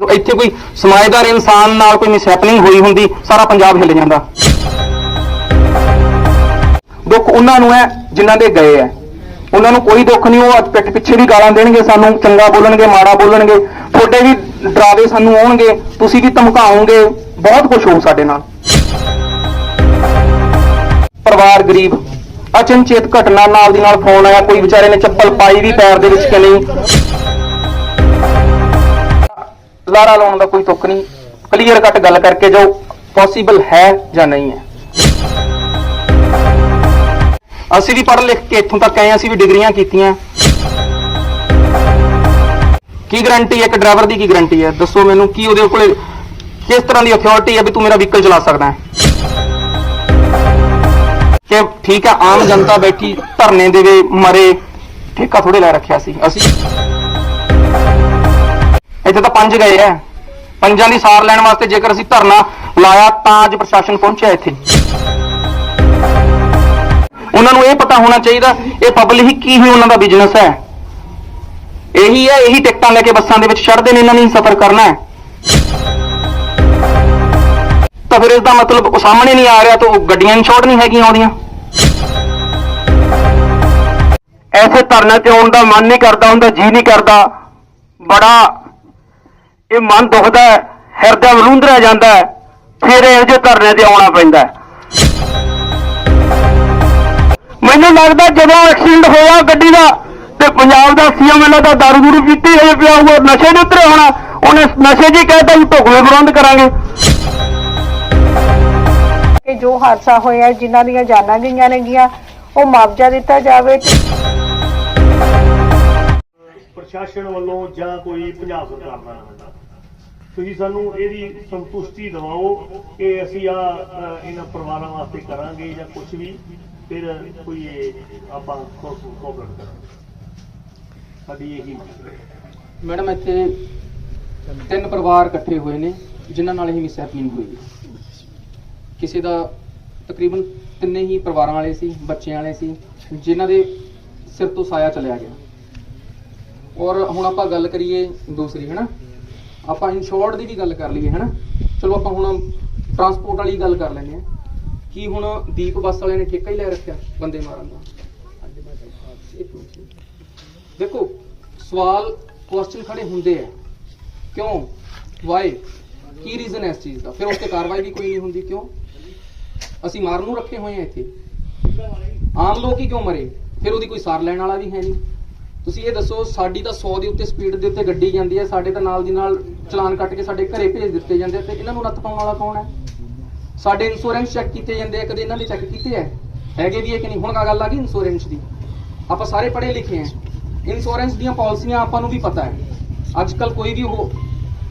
ਇੱਥੇ ਕੋਈ ਸਮਾਜਦਾਰ ਇਨਸਾਨ ਨਾਲ ਕੋਈ ਮਿਸਹੈਪਨਿੰਗ ਹੋਈ ਹੁੰਦੀ, ਸਾਰਾ ਪੰਜਾਬ ਹਿੱਲ ਜਾਂਦਾ। ਦੁੱਖ ਉਹਨਾਂ ਨੂੰ ਹੈ ਜਿਨ੍ਹਾਂ ਦੇ ਗਏ ਹੈ। ਉਹਨਾਂ ਨੂੰ ਕੋਈ ਦੁੱਖ ਨਹੀਂ, ਉਹ ਪਿੱਠ ਪਿੱਛੇ ਵੀ ਗਾਲਾਂ ਦੇਣਗੇ ਸਾਨੂੰ, ਚੰਗਾ ਬੋਲਣਗੇ, ਮਾੜਾ ਬੋਲਣਗੇ। ਤੁਹਾਡੇ ਵੀ ਡਰਾਵੇ ਸਾਨੂੰ ਆਉਣਗੇ, ਤੁਸੀਂ ਵੀ ਧਮਕਾਓਗੇ, ਬਹੁਤ ਕੁਝ ਹੋਊ ਸਾਡੇ ਨਾਲ। ਪਰਿਵਾਰ ਗਰੀਬ, ਅਚਨਚੇਤ ਘਟਨਾ ਨਾਲ ਦੀ ਨਾਲ ਫੋਨ ਆਇਆ, ਕੋਈ ਵਿਚਾਰੇ ਨੇ ਚੱਪਲ ਪਾਈ ਵੀ ਪੈਰ ਦੇ ਵਿੱਚ ਕਿ ਨਹੀਂ? ਲਾਰਾ ਲਾਉਣ ਦਾ ਕੋਈ ਤੁੱਕ ਨਹੀਂ। ਕਲੀਅਰ ਕੱਟ ਗੱਲ ਕਰਕੇ ਜਾਓ ਪੋਸੀਬਲ ਹੈ ਜਾਂ ਨਹੀਂ ਹੈ। ਅਸੀਂ ਵੀ ਪੜ੍ਹ ਲਿਖ ਕੇ ਇੱਥੋਂ ਤੱਕ ਆਏ ਹਾਂ, ਅਸੀਂ ਵੀ ਡਿਗਰੀਆਂ ਕੀਤੀਆਂ। ਕੀ ਗਾਰੰਟੀ ਹੈ? ਇੱਕ ਡਰਾਈਵਰ ਦੀ ਕੀ ਗਾਰੰਟੀ ਹੈ? ਦੱਸੋ ਮੈਨੂੰ ਕੀ ਉਹਦੇ ਕੋਲੇ ਕਿਸ ਤਰ੍ਹਾਂ ਦੀ ਅਥਾਰਟੀ ਹੈ ਵੀ ਤੂੰ ਮੇਰਾ ਵਹੀਕਲ ਚਲਾ ਸਕਦਾ ਹੈ? ਕਿ ਠੀਕ ਹੈ ਆਮ ਜਨਤਾ ਬੈਠੀ ਧਰਨੇ ਦੇਵੇ ਮਰੇ ਠੇਕਾ ਥੋੜੇ ਲੈ ਰੱਖਿਆ ਸੀ। ਅਸੀਂ ਇੱਥੇ ਤਾਂ ਪੰਜ ਗਏ ਐ। ਪੰਜਾਂ ਦੀ ਸਾਰ ਲੈਣ ਵਾਸਤੇ ਜੇਕਰ ਅਸੀਂ ਧਰਨਾ ਲਾਇਆ, ਤਾਂ ਅੱਜ ਪ੍ਰਸ਼ਾਸਨ ਪਹੁੰਚਿਆ ਇੱਥੇ। ਉਹਨਾਂ ਨੂੰ ਇਹ ਪਤਾ ਹੋਣਾ ਚਾਹੀਦਾ, ਇਹ ਪਬਲਿਕ ਕੀ ਹੀ ਉਹਨਾਂ ਦਾ ਬਿਜ਼ਨਸ ਹੈ ਇਹੀ ਹੈ ਇਹੀ ਟਿਕਟਾਂ ਲੈ ਕੇ ਬੱਸਾਂ ਦੇ ਵਿੱਚ ਚੜ੍ਹਦੇ ਨੇ, ਇਹਨਾਂ ਨੇ ਸਫ਼ਰ ਕਰਨਾ ਹੈ ਤਾਂ ਫਿਰ ਇਸ ਦਾ ਮਤਲਬ ਉਹ ਸਾਹਮਣੇ ਨਹੀਂ ਆ ਰਿਹਾ ਤਾਂ ਉਹ ਗੱਡੀਆਂ ਇਨਸ਼ੋਰਡ ਨਹੀਂ ਹੈਗੀਆਂ ਆਉਂਦੀਆਂ। ਐਸੇ ਧਰਨੇ ਤੇ ਆਉਣ ਦਾ ਮਨ ਨਹੀਂ ਕਰਦਾ ਹੁੰਦਾ ਜੀ ਨਹੀਂ ਕਰਦਾ। ਬੜਾ ਇਹ ਮਨ ਦੁਖਦਾ ਹੈ ਹਿਰਦਾ ਵਲੂੰਦਰਿਆ ਜਾਂਦਾ ਹੈ ਫਿਰ ਇਹੋ ਜਿਹੇ ਧਰਨੇ ਤੇ ਆਉਣਾ ਪੈਂਦਾ ਹੈ। ਮੈਨੂੰ ਲੱਗਦਾ ਜਦੋਂ ਐਕਸੀਡੈਂਟ ਹੋਇਆ ਗੱਡੀ ਦਾ ਤੇ ਪੰਜਾਬ ਦਾ ਸੀਐਮ ਇਹਨਾਂ ਦਾ ਦਾਰੂ ਦੂਰੂ ਪੀਤੀ ਹੋਏ ਪਿਆ ਉਹ ਨਸ਼ੇ ਦੇ ਉੱਤੇ ਹੋਣਾ ਉਹਨੇ ਨਸ਼ੇ ਜੀ ਕਹਿਤਾ ਜੀ ਢੁਕਵੇਂ ਵਿਰੋਧ ਕਰਾਂਗੇ। ਕਿ ਜੋ ਹਾਦਸਾ ਹੋਇਆ ਜਿਨ੍ਹਾਂ ਦੀਆਂ ਜਾਨਾਂ ਗਈਆਂ ਨੇਗੀਆਂ ਉਹ ਮੁਆਵਜ਼ਾ ਦਿੱਤਾ ਜਾਵੇ। ਪ੍ਰਸ਼ਾਸਨ ਵੱਲੋਂ ਜਾਂ ਕੋਈ ਪੰਜਾਬ ਸਰਕਾਰ ਦਾ ਤੁਸੀਂ ਸਾਨੂੰ ਇਹਦੀ ਸੰਤੁਸ਼ਟੀ ਦਿਵਾਓ ਕਿ ਅਸੀਂ ਆ ਇਹਨਾਂ ਪਰਿਵਾਰਾਂ ਵਾਸਤੇ ਕਰਾਂਗੇ ਜਾਂ ਕੁਝ ਵੀ, ਫਿਰ ਕੋਈ ਇਹ ਆਪਾਂ ਕੋਆਪਰੇਟ ਕਰਾਂਗੇ। ਸਾਡੀ ਇਹੀ ਮੰਗ ਹੈ। ਮੈਡਮ, ਇੱਥੇ ਤਿੰਨ ਪਰਿਵਾਰ ਇਕੱਠੇ ਹੋਏ ਨੇ, ਜਿਨ੍ਹਾਂ ਨਾਲ ਇਹ ਮਿਸਹੈਪਨਿੰਗ ਹੋਈ ਕਿਸੇ ਦਾ ਤਕਰੀਬਨ ਤਿੰਨੇ ਹੀ ਪਰਿਵਾਰਾਂ ਵਾਲੇ ਸੀ, ਬੱਚਿਆਂ ਵਾਲੇ ਸੀ, ਜਿਨ੍ਹਾਂ ਦੇ ਸਿਰ ਤੋਂ ਸਾਇਆ ਚਲਿਆ ਗਿਆ। ਔਰ ਹੁਣ ਆਪਾਂ ਗੱਲ ਕਰੀਏ ਦੂਸਰੀ ਹੈ ਨਾ ਆਪਾਂ ਇਨਸ਼ੋਰਡ ਦੀ ਵੀ ਗੱਲ ਕਰ ਲਈਏ, ਹੈਨਾ? ਚਲੋ ਆਪਾਂ ਹੁਣ ਟਰਾਂਸਪੋਰਟ ਵਾਲੀ ਗੱਲ ਕਰ ਲੈਂਦੇ ਹਾਂ। ਕੀ ਹੁਣ ਦੀਪ ਬੱਸ ਵਾਲਿਆਂ ਨੇ ਠੇਕਾ ਹੀ ਲੈ ਰੱਖਿਆ ਬੰਦੇ ਮਾਰਨ ਦਾ? ਦੇਖੋ, ਸਵਾਲ ਕੁਐਸਚਨ ਖੜੇ ਹੁੰਦੇ ਆ। ਕਿਉਂ? ਵਾਈ ਕੀ ਰੀਜ਼ਨ ਹੈ ਇਸ ਚੀਜ਼ ਦਾ? ਫਿਰ ਉਸ ਤੇ ਕਾਰਵਾਈ ਵੀ ਕੋਈ ਨਹੀਂ ਹੁੰਦੀ, ਕਿਉਂ? ਅਸੀਂ ਮਾਰਨ ਨੂੰ ਰੱਖੇ ਹੋਏ ਆ ਇੱਥੇ। ਆਮ ਲੋਕ ਹੀ ਕਿਉਂ ਮਰੇ? ਫਿਰ ਉਹਦੀ ਕੋਈ ਸਾਰ ਲੈਣ ਵਾਲਾ ਵੀ ਹੈ ਨਹੀਂ। ਤੁਸੀਂ ਇਹ ਦੱਸੋ, ਸਾਡੀ ਤਾਂ 100 ਦੇ ਉੱਤੇ ਸਪੀਡ ਦੇ ਉੱਤੇ ਗੱਡੀ ਜਾਂਦੀ ਹੈ, ਸਾਡੇ ਤਾਂ ਨਾਲ ਦੀ ਨਾਲ ਚਲਾਨ ਕੱਟ ਕੇ ਸਾਡੇ ਘਰੇ ਭੇਜ ਦਿੱਤੇ ਜਾਂਦੇ ਆ, ਤੇ ਇਹਨਾਂ ਨੂੰ ਨੱਥ ਪਾਉਣ ਵਾਲਾ ਕੌਣ ਹੈ? ਸਾਡੇ ਇੰਸ਼ੋਰੈਂਸ ਚੈੱਕ ਕੀਤੇ ਜਾਂਦੇ ਆ ਕਦੇ ਇਹਨਾਂ ਨੇ ਚੈੱਕ ਕੀਤੇ ਆ। ਹੈਗੇ ਵੀ ਹੈ ਕਿ ਨਹੀਂ? ਹੁਣ ਗੱਲ ਆ ਗਈ ਇੰਸ਼ੋਰੈਂਸ ਦੀ। ਆਪਾਂ ਸਾਰੇ ਪੜ੍ਹੇ ਲਿਖੇ ਆ। ਇੰਸ਼ੋਰੈਂਸ ਦੀਆਂ ਪਾਲਿਸੀਆਂ ਆਪਾਂ ਨੂੰ ਵੀ ਪਤਾ ਹੈ। ਅੱਜ ਕੱਲ ਕੋਈ ਵੀ ਉਹ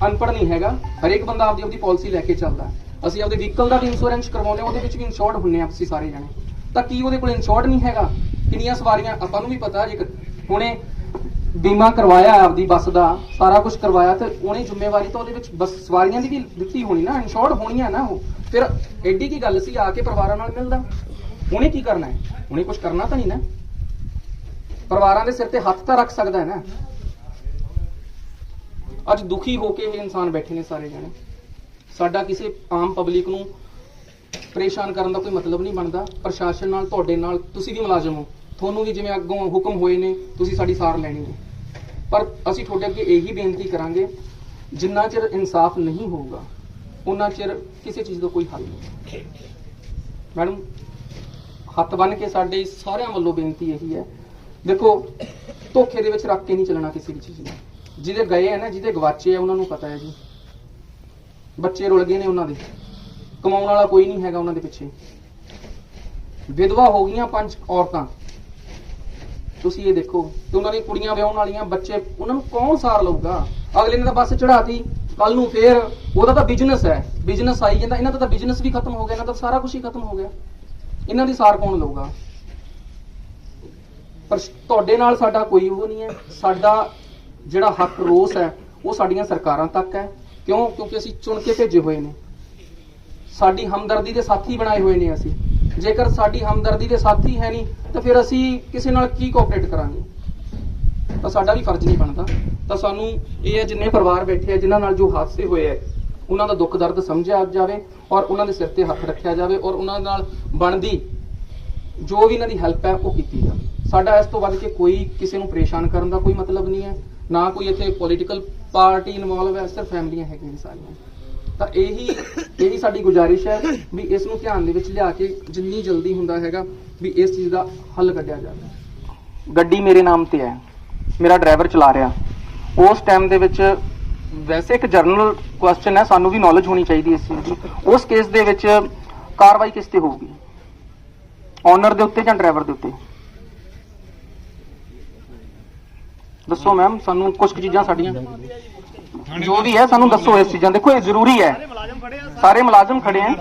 ਅਨਪੜ੍ਹ ਨਹੀਂ ਹੈਗਾ। ਹਰੇਕ ਬੰਦਾ ਆਪਦੀ ਆਪਦੀ ਪਾਲਿਸੀ ਲੈ ਕੇ ਚੱਲਦਾ। ਅਸੀਂ ਆਪਦੇ ਵਹੀਕਲ ਦਾ ਵੀ ਇੰਸ਼ੋਰੈਂਸ ਕਰਵਾਉਂਦੇ ਉਹਦੇ ਵਿੱਚ ਵੀ ਇੰਸ਼ੋਰਡ ਹੁੰਨੇ ਆ ਅਸੀਂ ਸਾਰੇ ਜਣੇ। ਤਾਂ ਕੀ ਉਹਦੇ ਕੋਲ ਇੰਸ਼ੋਰਡ ਨਹੀਂ ਹੈਗਾ? ਕਿੰਨੀਆਂ ਸਵਾਰੀਆਂ, ਆਪਾਂ ਨੂੰ ਵੀ ਪਤਾ, ਜੇ ਹੁਣੇ ਬੀਮਾ ਕਰਵਾਇਆ ਆਪਦੀ ਬੱਸ ਦਾ, ਸਾਰਾ ਕੁਝ ਕਰਵਾਇਆ ਤੇ ਉਹਨੇ ਜ਼ਿੰਮੇਵਾਰੀ ਤਾਂ ਉਹਦੇ ਵਿੱਚ ਬੱਸ ਸਵਾਰੀਆਂ ਦੀ ਵੀ ਦਿੱਤੀ ਹੋਣੀ ਨਾ ਇੰਸ਼ੋਰਡ ਹੋਣੀਆਂ ਨਾ ਉਹ। ਫਿਰ ਐਡੀ ਕੀ ਗੱਲ ਸੀ, ਆ ਕੇ ਪਰਿਵਾਰਾਂ ਨਾਲ ਮਿਲਦਾ? ਉਹਨੇ ਕੀ ਕਰਨਾ ਹੈ? ਉਹਨੇ ਕੁਝ ਕਰਨਾ ਤਾਂ ਨਹੀਂ ਨਾ। ਪਰਿਵਾਰਾਂ ਦੇ ਸਿਰ ਤੇ ਹੱਥ ਤਾਂ ਰੱਖ ਸਕਦਾ ਹੈ ਨਾ। ਅੱਜ ਦੁਖੀ ਹੋ ਕੇ ਇਹ ਇਨਸਾਨ ਬੈਠੇ ਨੇ ਸਾਰੇ ਜਣੇ। ਸਾਡਾ ਕਿਸੇ ਆਮ ਪਬਲਿਕ ਨੂੰ ਪਰੇਸ਼ਾਨ ਕਰਨ ਦਾ ਕੋਈ ਮਤਲਬ ਨਹੀਂ ਬਣਦਾ। ਪ੍ਰਸ਼ਾਸਨ ਨਾਲ, ਤੁਹਾਡੇ ਨਾਲ, ਤੁਸੀਂ ਵੀ ਮੁਲਾਜ਼ਮ ਹੋ। ਤੁਹਾਨੂੰ ਵੀ ਜਿਵੇਂ ਅੱਗੋਂ ਹੁਕਮ ਹੋਏ ਨੇ ਤੁਸੀਂ ਸਾਡੀ ਸਾਰ ਲੈਣੀ ਹੈ। ਪਰ ਅਸੀਂ ਤੁਹਾਡੇ ਅੱਗੇ ਇਹੀ ਬੇਨਤੀ ਕਰਾਂਗੇ ਜਿੰਨਾ ਚਿਰ ਇਨਸਾਫ ਨਹੀਂ ਹੋਊਗਾ ਉਹਨਾਂ ਚਿਰ ਕਿਸੇ ਚੀਜ਼ ਦਾ ਕੋਈ ਹੱਲ ਨਹੀਂ ਮੈਡਮ ਹੱਥ ਬੰਨ ਕੇ ਸਾਡੇ ਸਾਰਿਆਂ ਵੱਲੋਂ ਬੇਨਤੀ ਇਹੀ ਹੈ ਦੇਖੋ ਧੋਖੇ ਦੇ ਵਿੱਚ ਰੱਖ ਕੇ ਨਹੀਂ ਚੱਲਣਾ ਕਿਸੇ ਵੀ ਚੀਜ਼ ਨੂੰ। ਜਿਹਦੇ ਗਏ ਆ ਨਾ ਜਿਹਦੇ ਗਵਾਚੇ ਆ ਉਹਨਾਂ ਨੂੰ ਪਤਾ ਹੈ ਜੀ। ਬੱਚੇ ਰੁਲ ਗਏ ਨੇ ਉਹਨਾਂ ਦੇ। ਕਮਾਉਣ ਵਾਲਾ ਕੋਈ ਨਹੀਂ ਹੈਗਾ ਉਹਨਾਂ ਦੇ ਪਿੱਛੇ। ਵਿਧਵਾ ਹੋ ਗਈਆਂ ਪੰਜ ਔਰਤਾਂ। ਤੁਸੀਂ ਇਹ ਦੇਖੋ ਤੇ ਉਹਨਾਂ ਦੀਆਂ ਕੁੜੀਆਂ ਵਿਆਹਣ ਵਾਲੀਆਂ ਬੱਚੇ, ਉਹਨਾਂ ਨੂੰ ਕੌਣ ਸਾਰ ਲਊਗਾ? ਅਗਲੇ ਨੇ ਤਾਂ ਬੱਸ ਚੜਾਤੀ ਕੱਲ ਨੂੰ ਫੇਰ ਉਹਦਾ ਤਾਂ ਬਿਜ਼ਨਸ ਹੈ। ਬਿਜ਼ਨਸ ਆਈ ਜਾਂਦਾ, ਇਹਨਾਂ ਦਾ ਤਾਂ ਬਿਜ਼ਨਸ ਵੀ ਖਤਮ ਹੋ ਗਿਆ, ਇਹਨਾਂ ਦਾ ਸਾਰਾ ਕੁਝ ਹੀ ਖਤਮ ਹੋ ਗਿਆ। ਇਹਨਾਂ ਦੀ ਸਾਰ ਕੌਣ ਲਊਗਾ? ਪਰ ਤੁਹਾਡੇ ਨਾਲ ਸਾਡਾ ਕੋਈ ਉਹ ਨਹੀਂ ਹੈ। ਸਾਡਾ ਜਿਹੜਾ ਹੱਕ ਰੋਸ ਹੈ, ਉਹ ਸਾਡੀਆਂ ਸਰਕਾਰਾਂ ਤੱਕ ਹੈ। ਕਿਉਂ? ਕਿਉਂਕਿ ਅਸੀਂ ਚੁਣ ਕੇ ਭੇਜੇ ਹੋਏ ਨੇ। ਸਾਡੀ ਹਮਦਰਦੀ ਦੇ ਸਾਥੀ ਬਣਾਏ ਹੋਏ ਨੇ ਅਸੀਂ। ਜੇਕਰ ਸਾਡੀ ਹਮਦਰਦੀ ਦੇ ਸਾਥੀ ਹੈ ਨਹੀਂ, ਤਾਂ ਫਿਰ ਅਸੀਂ ਕਿਸੇ ਨਾਲ ਕੀ ਕੋਆਪਰੇਟ ਕਰਾਂਗੇ? ਤਾਂ ਸਾਡਾ ਵੀ ਫਰਜ਼ ਨਹੀਂ ਬਣਦਾ। ਤਾਂ ਸਾਨੂੰ ਇਹ ਹੈ, ਜਿੰਨੇ ਪਰਿਵਾਰ ਬੈਠੇ ਆ, ਜਿਨ੍ਹਾਂ ਨਾਲ ਜੋ ਹਾਦਸੇ ਹੋਏ ਆ, ਉਹਨਾਂ ਦਾ ਦੁੱਖ ਦਰਦ ਸਮਝਿਆ ਜਾਵੇ ਔਰ ਉਹਨਾਂ ਦੇ ਸਿਰ ਤੇ ਹੱਥ ਰੱਖਿਆ ਜਾਵੇ ਔਰ ਉਹਨਾਂ ਨਾਲ ਬਣਦੀ ਜੋ ਵੀ ਇਹਨਾਂ ਦੀ ਹੈਲਪ ਹੈ, ਉਹ ਕੀਤੀ ਜਾਵੇ। ਸਾਡਾ ਇਸ ਤੋਂ ਵੱਧ ਕੇ ਕੋਈ ਕਿਸੇ ਨੂੰ ਪਰੇਸ਼ਾਨ ਕਰਨ ਦਾ ਕੋਈ ਮਤਲਬ ਨਹੀਂ ਹੈ। ਨਾ ਕੋਈ ਇੱਥੇ ਪੋਲੀਟੀਕਲ ਪਾਰਟੀ ਇਨਵੋਲਵ ਹੈ, ਸਿਰਫ ਫੈਮਲੀਆਂ ਹੈਗੀਆਂ ਸਾਰੀਆਂ। ਤਾਂ ਇਹੀ ਇਹੀ ਸਾਡੀ ਗੁਜ਼ਾਰਿਸ਼ ਹੈ ਵੀ ਇਸ ਨੂੰ ਧਿਆਨ ਦੇ ਵਿੱਚ ਲਿਆ ਕੇ ਜਿੰਨੀ ਜਲਦੀ ਹੁੰਦਾ ਹੈਗਾ ਵੀ ਇਸ ਚੀਜ਼ ਦਾ ਹੱਲ ਕੱਢਿਆ ਜਾਵੇ। ਗੱਡੀ ਮੇਰੇ ਨਾਮ ਤੇ ਹੈ। ਮੇਰਾ ਡਰਾਈਵਰ ਚਲਾ ਰਿਹਾ। ਉਸ ਟਾਈਮ ਦੇ ਵਿੱਚ ਵੈਸੇ ਇੱਕ ਜਰਨਲ ਕੁਐਸਚਨ ਹੈ, ਸਾਨੂੰ ਵੀ ਨੌਲੇਜ ਹੋਣੀ ਚਾਹੀਦੀ ਇਸ ਚੀਜ਼ ਦੀ। ਉਸ ਕੇਸ ਦੇ ਵਿੱਚ ਕਾਰਵਾਈ ਕਿਸ ਤੇ ਹੋਊਗੀ? ਓਨਰ ਦੇ ਉੱਤੇ ਜਾਂ ਡਰਾਈਵਰ ਦੇ ਉੱਤੇ? ਦੱਸੋ ਮੈਮ ਸਾਨੂੰ ਕੁਝ ਕੁ ਚੀਜ਼ਾਂ ਸਾਡੀਆਂ। ਜੋ ਵੀ ਹੈ ਸਾਨੂੰ ਦੱਸੋ ਇਸ ਚੀਜ਼ਾਂ ਦੇਖੋ ਇਹ ਜ਼ਰੂਰੀ ਹੈ। ਸਾਰੇ ਮੁਲਾਜ਼ਮ ਖੜੇ ਆ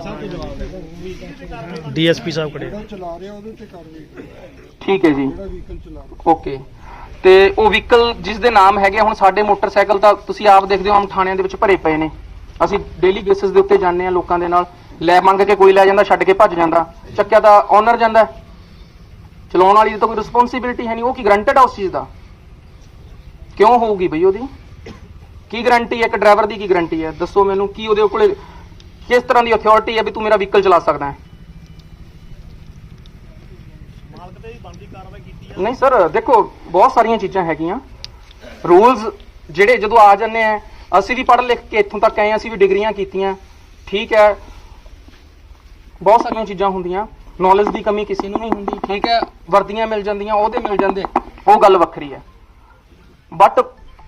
ਡੀਐਸਪੀ ਸਾਹਿਬ ਖੜੇ ਚਲਾ ਰਿਹਾ ਉਹਦੇ ਤੇ ਕਾਰਵਾਈ ਕਰੋ। ਠੀਕ ਹੈ ਜੀ। ਓਕੇ। ਤੇ ਉਹ ਵਹੀਕਲ ਜਿਸ ਦੇ ਨਾਮ ਹੈਗੇ ਹੁਣ ਸਾਡੇ ਮੋਟਰਸਾਈਕਲ ਤਾਂ ਤੁਸੀਂ ਆਪ ਦੇਖਦੇ ਹੋ ਆਮ ਥਾਣਿਆਂ ਦੇ ਵਿੱਚ ਭਰੇ ਪਏ ਨੇ। ਅਸੀਂ ਡੇਲੀ ਬੇਸਿਸ ਦੇ ਉੱਤੇ ਜਾਂਦੇ ਆ ਲੋਕਾਂ ਦੇ ਨਾਲ। ਲੈ ਮੰਗ ਕੇ ਕੋਈ ਲੈ ਜਾਂਦਾ ਛੱਡ ਕੇ ਭੱਜ ਜਾਂਦਾ। ਚੱਕਿਆ ਤਾਂ ਓਨਰ ਜਾਂਦਾ। ਚਲਾਉਣ ਵਾਲੀ ਦੀ ਤਾਂ ਕੋਈ ਰਿਸਪੌਂਸਿਬਿਲਟੀ ਹੈ ਨਹੀਂ। ਉਹ ਕੀ ਗਰੰਟਡ ਆ ਉਸ ਚੀਜ਼ ਦਾ? ਕਿਉਂ ਹੋਊਗੀ ਬਈ ਉਹਦੀ? ਕੀ ਗਾਰੰਟੀ ਹੈ? ਇੱਕ ਡਰਾਈਵਰ ਦੀ ਕੀ ਗਾਰੰਟੀ ਹੈ? ਦੱਸੋ ਮੈਨੂੰ ਕੀ ਉਹਦੇ ਕੋਲੇ ਕਿਸ ਤਰ੍ਹਾਂ ਦੀ ਅਥਾਰਟੀ ਹੈ ਵੀ ਤੂੰ ਮੇਰਾ ਵਹੀਕਲ ਚਲਾ ਸਕਦਾ ਹੈ? ਮਾਲਕ ਤੇ ਵੀ ਬਣਦੀ ਕਾਰਵਾਈ ਕੀਤੀ ਆ ਨਹੀਂ ਸਰ ਦੇਖੋ ਬਹੁਤ ਸਾਰੀਆਂ ਚੀਜ਼ਾਂ ਹੈਗੀਆਂ। ਰੂਲਸ ਜਿਹੜੇ ਜਦੋਂ ਆ ਜਾਂਦੇ ਆ ਅਸੀਂ ਵੀ ਪੜ੍ਹ ਲਿਖ ਕੇ ਇੱਥੋਂ ਤੱਕ ਆਏ ਹਾਂ, ਅਸੀਂ ਵੀ ਡਿਗਰੀਆਂ ਕੀਤੀਆਂ। ਠੀਕ ਹੈ। ਬਹੁਤ ਸਾਰੀਆਂ ਚੀਜ਼ਾਂ ਹੁੰਦੀਆਂ। ਨੌਲੇਜ ਦੀ ਕਮੀ ਕਿਸੇ ਨੂੰ ਨਹੀਂ ਹੁੰਦੀ। ਠੀਕ ਹੈ। ਵਰਦੀਆਂ ਮਿਲ ਜਾਂਦੀਆਂ ਉਹਦੇ ਮਿਲ ਜਾਂਦੇ। ਉਹ ਗੱਲ ਵੱਖਰੀ ਹੈ। ਬਟ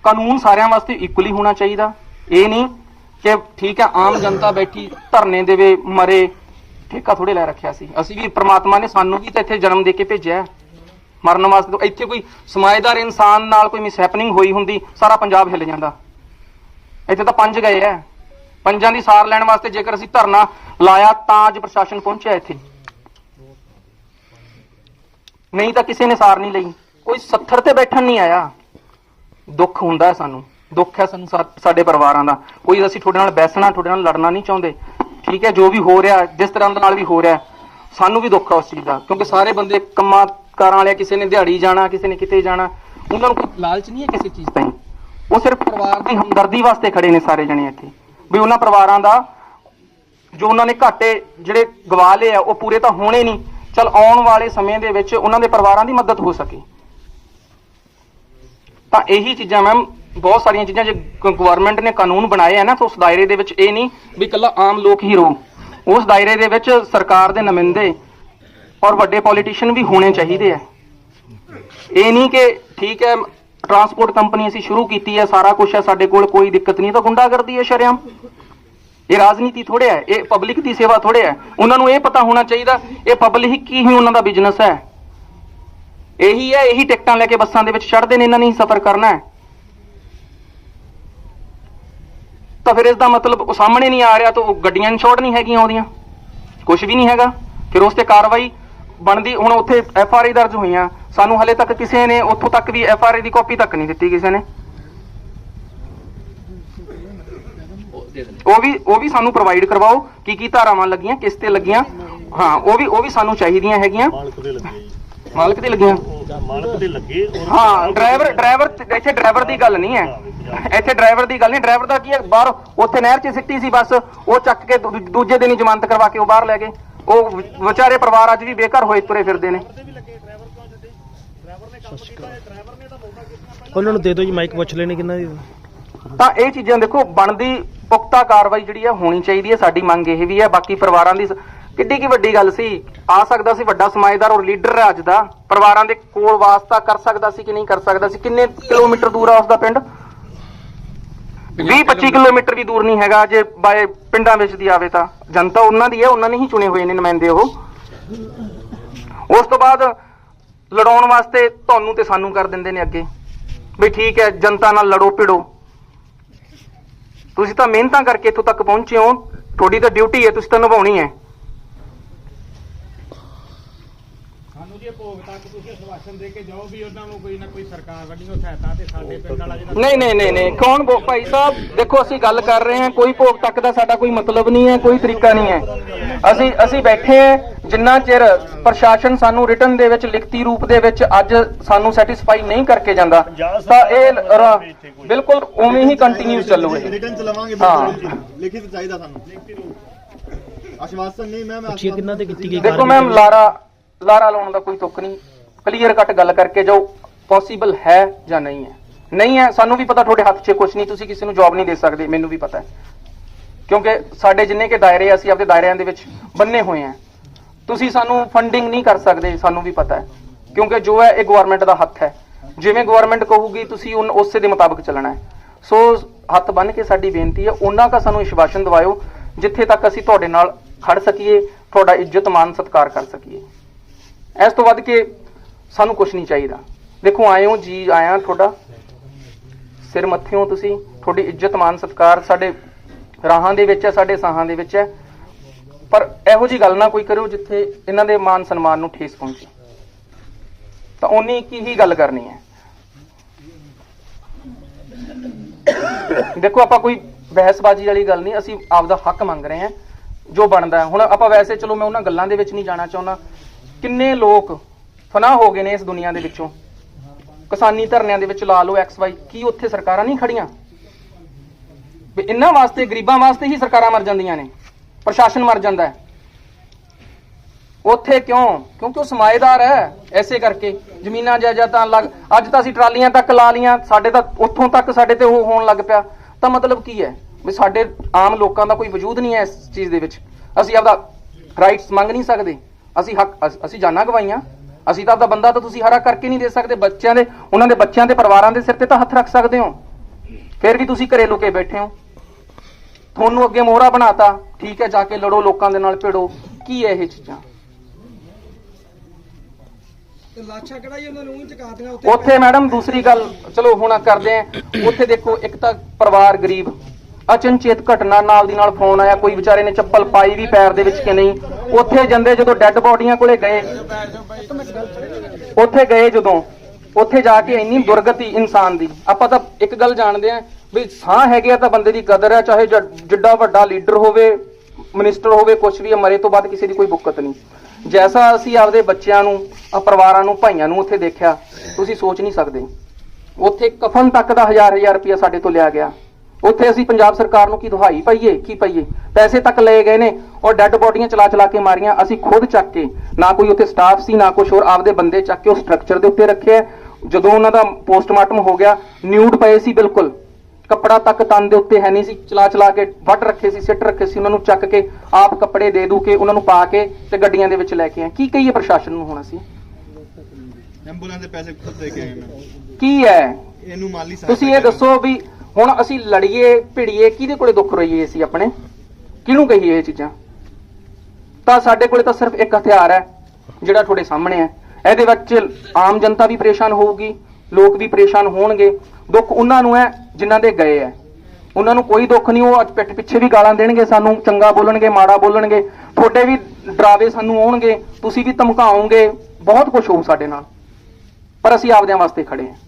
ਕਾਨੂੰਨ ਸਾਰਿਆਂ ਵਾਸਤੇ ਇਕੁਅਲੀ ਹੋਣਾ ਚਾਹੀਦਾ। ਇਹ ਨਹੀਂ ਕਿ ਠੀਕ ਹੈ, ਆਮ ਜਨਤਾ ਬੈਠੀ ਧਰਨੇ ਦੇਵੇ, ਮਰੇ, ਠੇਕਾ ਥੋੜੇ ਲੈ ਰੱਖਿਆ ਸੀ। ਅਸੀਂ ਵੀ ਪ੍ਰਮਾਤਮਾ ਨੇ ਸਾਨੂੰ ਵੀ ਤਾਂ ਇੱਥੇ ਜਨਮ ਦੇ ਕੇ ਭੇਜਿਆ ਮਰਨ ਵਾਸਤੇ ਇੱਥੇ ਕੋਈ ਸਮਾਜਦਾਰ ਇਨਸਾਨ ਨਾਲ ਕੋਈ ਮਿਸਹੈਪਨਿੰਗ ਹੋਈ ਹੁੰਦੀ, ਸਾਰਾ ਪੰਜਾਬ ਹਿੱਲ ਜਾਂਦਾ। ਇੱਥੇ ਤਾਂ ਪੰਜ ਗਏ ਐ ਪੰਜਾਂ ਦੀ ਸਾਰ ਲੈਣ ਵਾਸਤੇ ਜੇਕਰ ਅਸੀਂ ਧਰਨਾ ਲਾਇਆ, ਤਾਂ ਅੱਜ ਪ੍ਰਸ਼ਾਸਨ ਪਹੁੰਚਿਆ ਇੱਥੇ। ਨਹੀਂ ਤਾਂ ਕਿਸੇ ਨੇ ਸਾਰ ਨਹੀਂ ਲਈ। ਕੋਈ 70 ਤੇ ਬੈਠਣ ਨਹੀਂ ਆਇਆ। ਦੁੱਖ ਹੁੰਦਾ ਹੈ ਸਾਨੂੰ। ਦੁੱਖ ਹੈ ਸਾਨੂੰ ਸਾਡੇ ਪਰਿਵਾਰਾਂ ਦਾ। ਕੋਈ ਅਸੀਂ ਤੁਹਾਡੇ ਨਾਲ ਬੈਸਣਾ, ਤੁਹਾਡੇ ਨਾਲ ਲੜਨਾ ਨਹੀਂ ਚਾਹੁੰਦੇ। ਠੀਕ ਹੈ, ਜੋ ਵੀ ਹੋ ਰਿਹਾ, ਜਿਸ ਤਰ੍ਹਾਂ ਦੇ ਨਾਲ ਵੀ ਹੋ ਰਿਹਾ ਸਾਨੂੰ ਵੀ ਦੁੱਖ ਹੈ ਉਸ ਚੀਜ਼ ਦਾ। ਕਿਉਂਕਿ ਸਾਰੇ ਬੰਦੇ ਕੰਮਾਂ ਕਾਰਾਂ ਵਾਲੇ ਕਿਸੇ ਨੇ ਦਿਹਾੜੀ ਜਾਣਾ, ਕਿਸੇ ਨੇ ਕਿਤੇ ਜਾਣਾ, ਉਹਨਾਂ ਨੂੰ ਕੋਈ ਲਾਲਚ ਨਹੀਂ ਹੈ ਕਿਸੇ ਚੀਜ਼ ਦਾ ਉਹ ਸਿਰਫ ਪਰਿਵਾਰ ਦੀ ਹਮਦਰਦੀ ਵਾਸਤੇ ਖੜੇ ਨੇ ਸਾਰੇ ਜਣੇ ਇੱਥੇ। ਵੀ ਉਹਨਾਂ ਪਰਿਵਾਰਾਂ ਦਾ, ਜੋ ਉਹਨਾਂ ਨੇ ਘਾਟੇ ਜਿਹੜੇ ਗਵਾ ਲਏ ਆ, ਉਹ ਪੂਰੇ ਤਾਂ ਹੋਣੇ ਨਹੀਂ। ਚਲ ਆਉਣ ਵਾਲੇ ਸਮੇਂ ਦੇ ਵਿੱਚ ਉਹਨਾਂ ਦੇ ਪਰਿਵਾਰਾਂ ਦੀ ਮਦਦ ਹੋ ਸਕੇ। ਤਾਂ ਇਹੀ ਚੀਜ਼ਾਂ ਮੈਮ, ਬਹੁਤ ਸਾਰੀਆਂ ਚੀਜ਼ਾਂ ਜੇ ਗਵਰਨਮੈਂਟ ਨੇ ਕਾਨੂੰਨ ਬਣਾਏ ਆ ਨਾ, ਤਾਂ ਉਸ ਦਾਇਰੇ ਦੇ ਵਿੱਚ ਇਹ ਨਹੀਂ ਵੀ ਇਕੱਲਾ ਆਮ ਲੋਕ ਹੀ ਰਹੋ ਉਸ ਦਾਇਰੇ ਦੇ ਵਿੱਚ ਸਰਕਾਰ ਦੇ ਨੁਮਾਇੰਦੇ ਔਰ ਵੱਡੇ ਪੋਲੀਟੀਸ਼ੀਅਨ ਵੀ ਹੋਣੇ ਚਾਹੀਦੇ ਆ। ਇਹ ਨਹੀਂ ਕਿ ਠੀਕ ਹੈ ਟਰਾਂਸਪੋਰਟ ਕੰਪਨੀ ਅਸੀਂ ਸ਼ੁਰੂ ਕੀਤੀ ਹੈ, ਸਾਰਾ ਕੁਝ ਹੈ, ਸਾਡੇ ਕੋਲ ਕੋਈ ਦਿੱਕਤ ਨਹੀਂ ਤਾਂ ਗੁੰਡਾਗਰਦੀ ਹੈ ਸ਼ਰਿਆਮ। ਇਹ ਰਾਜਨੀਤੀ ਥੋੜੇ ਹੈ ਇਹ ਪਬਲਿਕ ਦੀ ਸੇਵਾ ਥੋੜੇ ਹੈ ਉਹਨਾਂ ਨੂੰ ਇਹ ਪਤਾ ਹੋਣਾ ਚਾਹੀਦਾ, ਇਹ ਪਬਲਿਕ ਕੀ ਹੀ ਉਹਨਾਂ ਦਾ ਬਿਜ਼ਨਸ ਹੈ। ਇਹੀ ਹੈ, ਇਹੀ ਟਿਕਟਾਂ ਲੈ ਕੇ ਬੱਸਾਂ ਦੇ ਵਿੱਚ ਚੜ੍ਹਦੇ ਨੇ, ਇਹਨਾਂ ਨੇ ਹੀ ਸਫ਼ਰ ਕਰਨਾ ਹੈ। ਤਾਂ ਫਿਰ ਇਸ ਦਾ ਮਤਲਬ ਉਹ ਸਾਹਮਣੇ ਨਹੀਂ ਆ ਰਿਹਾ ਤਾਂ ਉਹ ਗੱਡੀਆਂ ਇਨਸ਼ੋਰਡ ਨਹੀਂ ਹੈਗੀਆਂ ਉਹਦੀਆਂ ਕੁਝ ਵੀ ਨਹੀਂ ਹੈਗਾ। ਫਿਰ ਉਸ ਤੇ ਕਾਰਵਾਈ ਬਣਦੀ, ਹੁਣ ਉੱਥੇ ਐਫ ਆਰ ਆਈ ਦਰਜ ਹੋਈਆਂ। ਸਾਨੂੰ ਹਲੇ ਤੱਕ ਕਿਸੇ ਨੇ ਉੱਥੋਂ ਤੱਕ ਵੀ ਐਫ ਆਰ ਆਈ ਦੀ ਕਾਪੀ ਤੱਕ ਨਹੀਂ ਦਿੱਤੀ ਕਿਸੇ ਨੇ। ਉਹ ਵੀ ਉਹ ਵੀ ਸਾਨੂੰ ਪ੍ਰੋਵਾਈਡ ਕਰਵਾਓ ਕੀ ਕੀ ਧਾਰਾਵਾਂ ਲੱਗੀਆਂ, ਕਿਸ ਤੇ ਲੱਗੀਆਂ। ਹਾਂ, ਉਹ ਵੀ ਉਹ ਵੀ ਸਾਨੂੰ ਚਾਹੀਦੀਆਂ ਹੈਗੀਆਂ। ਮਾਲਕ ਤੇ ਲੱਗੀਆਂ। ਮਾਲਕ ਦੇ ਲੱਗੇ ਔਰ ਹਾਂ ਡਰਾਈਵਰ ਡਰਾਈਵਰ ਇੱਥੇ ਡਰਾਈਵਰ ਦੀ ਗੱਲ ਨਹੀਂ ਹੈ। ਇੱਥੇ ਡਰਾਈਵਰ ਦੀ ਗੱਲ ਨਹੀਂ ਡਰਾਈਵਰ ਦਾ ਕੀ ਹੈ? ਬਾਹਰ ਉੱਥੇ ਨਹਿਰ 'ਚ ਸਿੱਟੀ ਸੀ ਬੱਸ ਉਹ ਚੱਕ ਕੇ ਦੂਜੇ ਦਿਨ ਹੀ ਜ਼ਮਾਨਤ ਕਰਵਾ ਕੇ ਉਹ ਬਾਹਰ ਲੈ ਗਏ। ਉਹ ਵਿਚਾਰੇ ਪਰਿਵਾਰ ਅੱਜ ਵੀ ਬੇਘਰ ਹੋਏ ਤੁਰੇ ਫਿਰਦੇ ਨੇ। ਉਹਨਾਂ ਨੂੰ ਦੇ ਦਿਓ ਜੀ ਮਾਈਕ ਪੁੱਛ ਲੈਣੇ ਕਿੰਨਾ ਦੀ। ਤਾਂ ਇਹ ਚੀਜ਼ਾਂ ਦੇਖੋ ਬਣਦੀ ਪੁਖਤਾ ਕਾਰਵਾਈ ਜਿਹੜੀ ਹੈ ਹੋਣੀ ਚਾਹੀਦੀ ਹੈ ਸਾਡੀ ਮੰਗ ਇਹ ਵੀ ਹੈ ਬਾਕੀ ਪਰਿਵਾਰਾਂ ਦੀ ਕਿੱਡੀ ਕੀ ਵੱਡੀ ਗੱਲ ਸੀ? ਆ ਸਕਦਾ ਸੀ ਵੱਡਾ ਸਮਾਜਦਾਰ ਔਰ ਲੀਡਰ ਹੈ ਅੱਜ ਦਾ। ਪਰਿਵਾਰਾਂ ਦੇ ਕੋਲ ਵਾਸਤਾ ਕਰ ਸਕਦਾ ਸੀ ਕਿ ਨਹੀਂ ਕਰ ਸਕਦਾ ਸੀ? ਕਿੰਨੇ ਕਿਲੋਮੀਟਰ ਦੂਰ ਆ ਉਸ ਦਾ ਪਿੰਡ 20 25 ਕਿਲੋਮੀਟਰ ਵੀ ਦੂਰ ਨਹੀਂ ਹੈਗਾ ਜੇ ਬਾਏ ਪਿੰਡਾਂ ਵਿੱਚ ਦੀ ਆਵੇ ਤਾਂ। ਜਨਤਾ ਉਹਨਾਂ ਦੀ ਹੈ ਉਹਨਾਂ ਨੇ ਹੀ ਚੁਣੇ ਹੋਏ ਨੇ ਨੁਮਾਇੰਦੇ ਉਹ। ਉਸ ਤੋਂ ਬਾਅਦ ਲੜਾਉਣ ਵਾਸਤੇ ਤੁਹਾਨੂੰ ਤੇ ਸਾਨੂੰ ਕਰ ਦਿੰਦੇ ਨੇ ਅੱਗੇ। ਵੀ ਠੀਕ ਹੈ ਜਨਤਾ ਨਾਲ ਲੜੋ ਭਿੜੋ। ਤੁਸੀਂ ਤਾਂ ਮਿਹਨਤਾਂ ਕਰਕੇ ਇੱਥੋਂ ਤੱਕ ਪਹੁੰਚੇ ਹੋ। ਤੁਹਾਡੀ ਤਾਂ ਡਿਊਟੀ ਹੈ ਤੁਸੀਂ ਤਾਂ ਨਿਭਾਉਣੀ ਹੈ ਸਾਨੂੰ ਜੀ ਭੋਗ ਤੱਕ ਤੁਸੀਂ ਅਸ਼ਵਾਸਨ ਦੇ ਕੇ ਜਾਓ ਵੀ ਉਹਨਾਂ ਨੂੰ ਕੋਈ ਨਾ ਕੋਈ ਸਰਕਾਰ ਵੱਲੋਂ ਸਹਾਇਤਾ ਤੇ ਸਾਡੇ ਪਿੰਡ ਵਾਲਾ ਜਿਹੜਾ ਨਹੀਂ ਨਹੀਂ ਨਹੀਂ ਨਹੀਂ। ਕੌਣ ਬੋ ਭਾਈ ਸਾਹਿਬ? ਦੇਖੋ ਅਸੀਂ ਗੱਲ ਕਰ ਰਹੇ ਹਾਂ। ਕੋਈ ਭੋਗ ਤੱਕ ਦਾ ਸਾਡਾ ਕੋਈ ਮਤਲਬ ਨਹੀਂ ਹੈ ਕੋਈ ਤਰੀਕਾ ਨਹੀਂ ਹੈ। ਅਸੀਂ ਅਸੀਂ ਬੈਠੇ ਹਾਂ। ਜਿੰਨਾ ਚਿਰ ਪ੍ਰਸ਼ਾਸਨ ਸਾਨੂੰ ਰਿਟਰਨ ਦੇ ਵਿੱਚ ਲਿਖਤੀ ਰੂਪ ਦੇ ਵਿੱਚ ਅੱਜ ਸਾਨੂੰ ਸੈਟੀਸਫਾਈ ਨਹੀਂ ਕਰਕੇ ਜਾਂਦਾ ਤਾਂ ਇਹ ਰ- ਬਿਲਕੁਲ ਉਵੇਂ ਹੀ ਕੰਟੀਨਿਊ ਚੱਲੂ ਇਹ। ਰਿਟਰਨ ਚ ਲਵਾਂਗੇ ਹਾਂ। ਬਿਲਕੁਲ ਲਿਖਿਤ ਚਾਹੀਦਾ ਸਾਨੂੰ। ਆਸ਼ਵਾਸਨ ਨਹੀਂ ਮੈਂ ਮੈਂ ਪੁੱਛੀਏ ਕਿੰਨਾ ਤੇ ਕੀਤੀ ਗਈ ਦੇਖੋ ਮੈਮ ਲਾਰਾ ਲਾਰਾ ਲਾਉਣ ਦਾ ਕੋਈ ਤੁੱਕ ਨਹੀਂ। ਕਲੀਅਰ ਕੱਟ ਗੱਲ ਕਰਕੇ ਜਾਓ ਪੋਸੀਬਲ ਹੈ ਜਾਂ ਨਹੀਂ ਹੈ। ਨਹੀਂ ਹੈ, ਸਾਨੂੰ ਵੀ ਪਤਾ, ਤੁਹਾਡੇ ਹੱਥ 'ਚ ਕੁਝ ਨਹੀਂ, ਤੁਸੀਂ ਕਿਸੇ ਨੂੰ ਜੌਬ ਨਹੀਂ ਦੇ ਸਕਦੇ, ਮੈਨੂੰ ਵੀ ਪਤਾ ਹੈ। ਕਿਉਂਕਿ ਸਾਡੇ ਜਿੰਨੇ ਕੇ ਦਾਇਰੇ ਅਸੀਂ ਆਪਦੇ ਦਾਇਰਿਆਂ ਦੇ ਵਿੱਚ ਬੰਨੇ ਹੋਏ ਆ ਤੁਸੀਂ ਸਾਨੂੰ ਫੰਡਿੰਗ ਨਹੀਂ ਕਰ ਸਕਦੇ, ਸਾਨੂੰ ਵੀ ਪਤਾ ਹੈ। ਕਿਉਂਕਿ ਜੋ ਹੈ, ਇਹ ਗਵਰਨਮੈਂਟ ਦਾ ਹੱਥ ਹੈ। ਜਿਵੇਂ ਗਵਰਨਮੈਂਟ ਕਹੂਗੀ, ਤੁਸੀਂ ਉਨ- ਉਸੇ ਦੇ ਮੁਤਾਬਕ ਚੱਲਣਾ ਹੈ। ਸੋ ਹੱਥ ਬੰਨ ਕੇ ਸਾਡੀ ਬੇਨਤੀ ਹੈ, ਉਹਨਾਂ ਦਾ ਸਾਨੂੰ ਵਿਸ਼ਵਾਸਨ ਦਿਵਾਇਓ, ਜਿੱਥੇ ਤੱਕ ਅਸੀਂ ਤੁਹਾਡੇ ਨਾਲ ਖੜ ਸਕੀਏ, ਤੁਹਾਡਾ ਇੱਜ਼ਤ ਮਾਨ ਸਤਿਕਾਰ ਕਰ ਸਕੀਏ। ਇਸ ਤੋਂ ਵੱਧ ਕੇ ਸਾਨੂੰ ਕੁਝ ਨਹੀਂ ਚਾਹੀਦਾ। ਦੇਖੋ, ਆਏ ਹੋ, ਜੀ ਆਇਆ ਤੁਹਾਡਾ ਸਿਰ ਮੱਥੇ ਹੋ ਤੁਸੀਂ, ਤੁਹਾਡੀ ਇੱਜ਼ਤ ਮਾਨ ਸਤਿਕਾਰ ਸਾਡੇ ਰਾਹਾਂ ਦੇ ਵਿੱਚ ਹੈ, ਸਾਡੇ ਸਾਹਾਂ ਦੇ ਵਿੱਚ ਹੈ। ਪਰ ਇਹੋ ਜੀ ਗੱਲ ਨਾ ਕੋਈ ਕਰਿਓ ਜਿੱਥੇ ਇਹਨਾਂ ਦੇ ਮਾਨ ਸਨਮਾਨ ਨੂੰ ਠੇਸ ਪਹੁੰਚੇ। ਤਾਂ ਉਨੀ ਕੀ ਹੀ ਗੱਲ ਕਰਨੀ ਹੈ। ਦੇਖੋ, ਆਪਾਂ ਕੋਈ ਬਹਿਸਬਾਜ਼ੀ ਵਾਲੀ ਗੱਲ ਨਹੀਂ, ਅਸੀਂ ਆਪਦਾ ਹੱਕ ਮੰਗ ਰਹੇ ਹਾਂ, ਜੋ ਬਣਦਾ ਹੁਣ ਆਪਾਂ ਵੈਸੇ ਚਲੋ, ਮੈਂ ਉਹਨਾਂ ਗੱਲਾਂ ਦੇ ਵਿੱਚ ਨਹੀਂ ਜਾਣਾ ਚਾਹੁੰਦਾ। ਕਿੰਨੇ ਲੋਕ ਫਨਾਹ ਹੋ ਗਏ ਨੇ ਇਸ ਦੁਨੀਆ ਦੇ ਵਿੱਚੋਂ? ਕਿਸਾਨੀ ਧਰਨਿਆਂ ਦੇ ਵਿੱਚ ਲਾ ਲਓ ਐਕਸ ਵਾਈ ਕੀ ਉੱਥੇ ਸਰਕਾਰਾਂ ਨਹੀਂ ਖੜੀਆਂ? ਵੀ ਇਹਨਾਂ ਵਾਸਤੇ, ਗਰੀਬਾਂ ਵਾਸਤੇ ਹੀ ਸਰਕਾਰਾਂ ਮਰ ਜਾਂਦੀਆਂ ਨੇ। ਪ੍ਰਸ਼ਾਸਨ ਮਰ ਜਾਂਦਾ ਹੈ। ਉੱਥੇ ਕਿਉਂ? ਕਿਉਂਕਿ ਉਹ ਸਮਾਏਦਾਰ ਹੈ, ਐਸੇ ਕਰਕੇ। ਜ਼ਮੀਨਾਂ ਜਾਇਦਾਦਾਂ ਲੱਗ ਅੱਜ ਤਾਂ ਅਸੀਂ ਟਰਾਲੀਆਂ ਤੱਕ ਲਾ ਲੀਆਂ ਸਾਡੇ ਤਾਂ ਉੱਥੋਂ ਤੱਕ ਸਾਡੇ ਤੇ ਉਹ ਹੋਣ ਲੱਗ ਪਿਆ। ਤਾਂ ਮਤਲਬ ਕੀ ਹੈ? ਵੀ ਸਾਡੇ ਆਮ ਲੋਕਾਂ ਦਾ ਕੋਈ ਵਜੂਦ ਨਹੀਂ ਹੈ ਇਸ ਚੀਜ਼ ਦੇ ਵਿੱਚ। ਅਸੀਂ ਆਪਦਾ ਰਾਈਟਸ ਮੰਗ ਨਹੀਂ ਸਕਦੇ। ਅਸੀਂ ਹੱਕ ਅਸ- ਅਸੀਂ ਜਾਨਾਂ ਗਵਾਈਆਂ। ਅਸੀਂ ਤਾਂ ਆਪਦਾ ਬੰਦਾ ਤਾਂ ਤੁਸੀਂ ਹਰਾ ਕਰਕੇ ਨਹੀਂ ਦੇ ਸਕਦੇ। ਬੱਚਿਆਂ ਦੇ ਉਹਨਾਂ ਦੇ ਬੱਚਿਆਂ ਦੇ ਪਰਿਵਾਰਾਂ ਦੇ ਸਿਰ ਤੇ ਤਾਂ ਹੱਥ ਰੱਖ ਸਕਦੇ ਹੋ। ਫਿਰ ਵੀ ਤੁਸੀਂ ਘਰੇ ਲੁਕੇ ਬੈਠੇ ਹੋ। ਤੁਹਾਨੂੰ ਅੱਗੇ ਮੋਹਰਾ ਬਣਾਤਾ। ਠੀਕ ਹੈ ਜਾ ਕੇ ਲੜੋ ਲੋਕਾਂ ਦੇ ਨਾਲ ਭਿੜੋ। ਕੀ ਹੈ ਇਹ ਚੀਜ਼ਾਂ? ਤੇ ਲਾਸ਼ਾਂ ਕਿਹੜਾ ਜੀ ਉਹਨਾਂ ਨੂੰ ਚਕਾਤੀਆਂ ਉੱਥੇ ਮੈਡਮ ਦੂਸਰੀ ਗੱਲ ਚਲੋ ਹੁਣ ਕਰਦੇ ਆਂ ਉੱਥੇ ਦੇਖੋ ਇੱਕ ਤਾਂ ਪਰਿਵਾਰ ਗਰੀਬ। ਅਚਨਚੇਤ ਘਟਨਾ ਨਾਲ ਦੀ ਨਾਲ ਫੋਨ ਆਇਆ। ਕੋਈ ਵਿਚਾਰੇ ਨੇ ਚੱਪਲ ਪਾਈ ਵੀ ਪੈਰ ਦੇ ਵਿੱਚ ਕਿ ਨਹੀਂ। ਉੱਥੇ ਜਾਂਦੇ ਜਦੋਂ ਡੈੱਡ ਬੋਡੀਆਂ ਕੋਲੇ ਗਏ। ਉੱਥੇ ਗਏ ਜਦੋਂ। ਉੱਥੇ ਜਾ ਕੇ ਇੰਨੀ ਦੁਰਗਤੀ ਇਨਸਾਨ ਦੀ। ਆਪਾਂ ਤਾਂ ਇੱਕ ਗੱਲ ਜਾਣਦੇ ਆਂ ਵੀ ਸਾਹ ਹੈਗੇ ਆ ਤਾਂ ਬੰਦੇ ਦੀ ਕਦਰ ਹੈ ਚਾਹੇ ਜ- ਜਿੱਡਾ ਵੱਡਾ ਲੀਡਰ ਹੋਵੇ ਮਿਨਿਸਟਰ ਹੋਵੇ ਕੁਝ ਵੀ ਹੈ, ਮਰੇ ਤੋਂ ਬਾਅਦ ਕਿਸੇ ਦੀ ਕੋਈ ਬੁੱਕਤ ਨਹੀਂ। ਜੈਸਾ ਅਸੀਂ ਆਪਦੇ ਬੱਚਿਆਂ ਨੂੰ ਆਹ ਪਰਿਵਾਰਾਂ ਨੂੰ ਭਾਈਆਂ ਨੂੰ ਉੱਥੇ ਦੇਖਿਆ ਤੁਸੀਂ ਸੋਚ ਨਹੀਂ ਸਕਦੇ। ਉੱਥੇ ਕਫਨ ਤੱਕ ਦਾ ਹਜ਼ਾਰ ਹਜ਼ਾਰ ਰੁਪਇਆ ਸਾਡੇ ਤੋਂ ਲਿਆ ਗਿਆ। ਉੱਥੇ ਅਸੀਂ ਪੰਜਾਬ ਸਰਕਾਰ ਨੂੰ ਕੀ ਦੁਹਾਈ ਪਾਈਏ ਕੀ ਪਾਈਏ? ਪੈਸੇ ਤੱਕ ਲਏ ਗਏ ਨੇ ਔਰ ਡੈੱਡ ਬੋਡੀਆਂ ਚਲਾ ਚਲਾ ਕੇ ਮਾਰੀਆਂ ਅਸੀਂ ਖੁਦ ਚੱਕ ਕੇ ਨਾ ਕੋਈ ਉੱਥੇ ਸਟਾਫ ਸੀ ਨਾ ਕੁਝ ਹੋਰ ਆਪਦੇ ਬੰਦੇ ਚੱਕ ਕੇ ਉਹ ਸਟਰਕਚਰ ਦੇ ਉੱਤੇ ਰੱਖਿਆ ਜਦੋਂ ਉਹਨਾਂ ਦਾ ਪੋਸਟਮਾਰਟਮ ਹੋ ਗਿਆ ਨਿਊਡ ਪਏ ਸੀ ਬਿਲਕੁਲ। ਕੱਪੜਾ ਤੱਕ ਤਨ ਦੇ ਉੱਤੇ ਹੈ ਨਹੀਂ ਸੀ ਚਲਾ ਚਲਾ ਕੇ ਵੱਢ ਰੱਖੇ ਸੀ ਸਿੱਟ ਰੱਖੇ ਸੀ ਉਹਨਾਂ ਨੂੰ ਚੱਕ ਕੇ ਆਪ ਕੱਪੜੇ ਦੇ ਦੂ ਕੇ ਉਹਨਾਂ ਨੂੰ ਪਾ ਕੇ ਤੇ ਗੱਡੀਆਂ ਦੇ ਵਿੱਚ ਲੈ ਕੇ ਆਏ। ਕੀ ਕਹੀਏ ਪ੍ਰਸ਼ਾਸਨ ਨੂੰ ਹੁਣ ਅਸੀਂ? ਐਂਬੂਲੈਂਸ ਦੇ ਪੈਸੇ ਖੁਦ ਦੇ ਕੇ ਆਏ ਮੈਂ। ਕੀ ਹੈ? ਇਹਨੂੰ ਮਾਲੀ ਤੁਸੀਂ ਇਹ ਦੱਸੋ ਵੀ ਹੁਣ ਅਸੀਂ ਲੜੀਏ, ਭਿੜੀਏ, ਕਿਹਦੇ ਕੋਲੇ ਦੁੱਖ ਰੋਈਏ ਅਸੀਂ ਆਪਣੇ? ਕਿਹਨੂੰ ਕਹੀਏ ਇਹ ਚੀਜ਼ਾਂ? ਤਾਂ ਸਾਡੇ ਕੋਲੇ ਤਾਂ ਸਿਰਫ ਇੱਕ ਹਥਿਆਰ ਹੈ, ਜਿਹੜਾ ਤੁਹਾਡੇ ਸਾਹਮਣੇ ਹੈ। ਇਹਦੇ ਵਿੱਚ ਆਮ ਜਨਤਾ ਵੀ ਪਰੇਸ਼ਾਨ ਹੋਊਗੀ, ਲੋਕ ਵੀ ਪਰੇਸ਼ਾਨ ਹੋਣਗੇ। ਦੁੱਖ ਉਹਨਾਂ ਨੂੰ ਹੈ ਜਿਨ੍ਹਾਂ ਦੇ ਗਏ ਹੈ। ਉਹਨਾਂ ਨੂੰ ਕੋਈ ਦੁੱਖ ਨਹੀਂ, ਉਹ ਅੱਜ ਪਿੱਠ ਪਿੱਛੇ ਵੀ ਗਾਲਾਂ ਦੇਣਗੇ ਸਾਨੂੰ, ਚੰਗਾ ਬੋਲਣਗੇ, ਮਾੜਾ ਬੋਲਣਗੇ। ਤੁਹਾਡੇ ਵੀ ਡਰਾਵੇ ਸਾਨੂੰ ਆਉਣਗੇ, ਤੁਸੀਂ ਵੀ ਧਮਕਾਓਗੇ, ਬਹੁਤ ਕੁਝ ਹੋਊ ਸਾਡੇ ਨਾਲ। ਪਰ ਅਸੀਂ ਆਪਦਿਆਂ ਵਾਸਤੇ ਖੜੇ ਹਾਂ।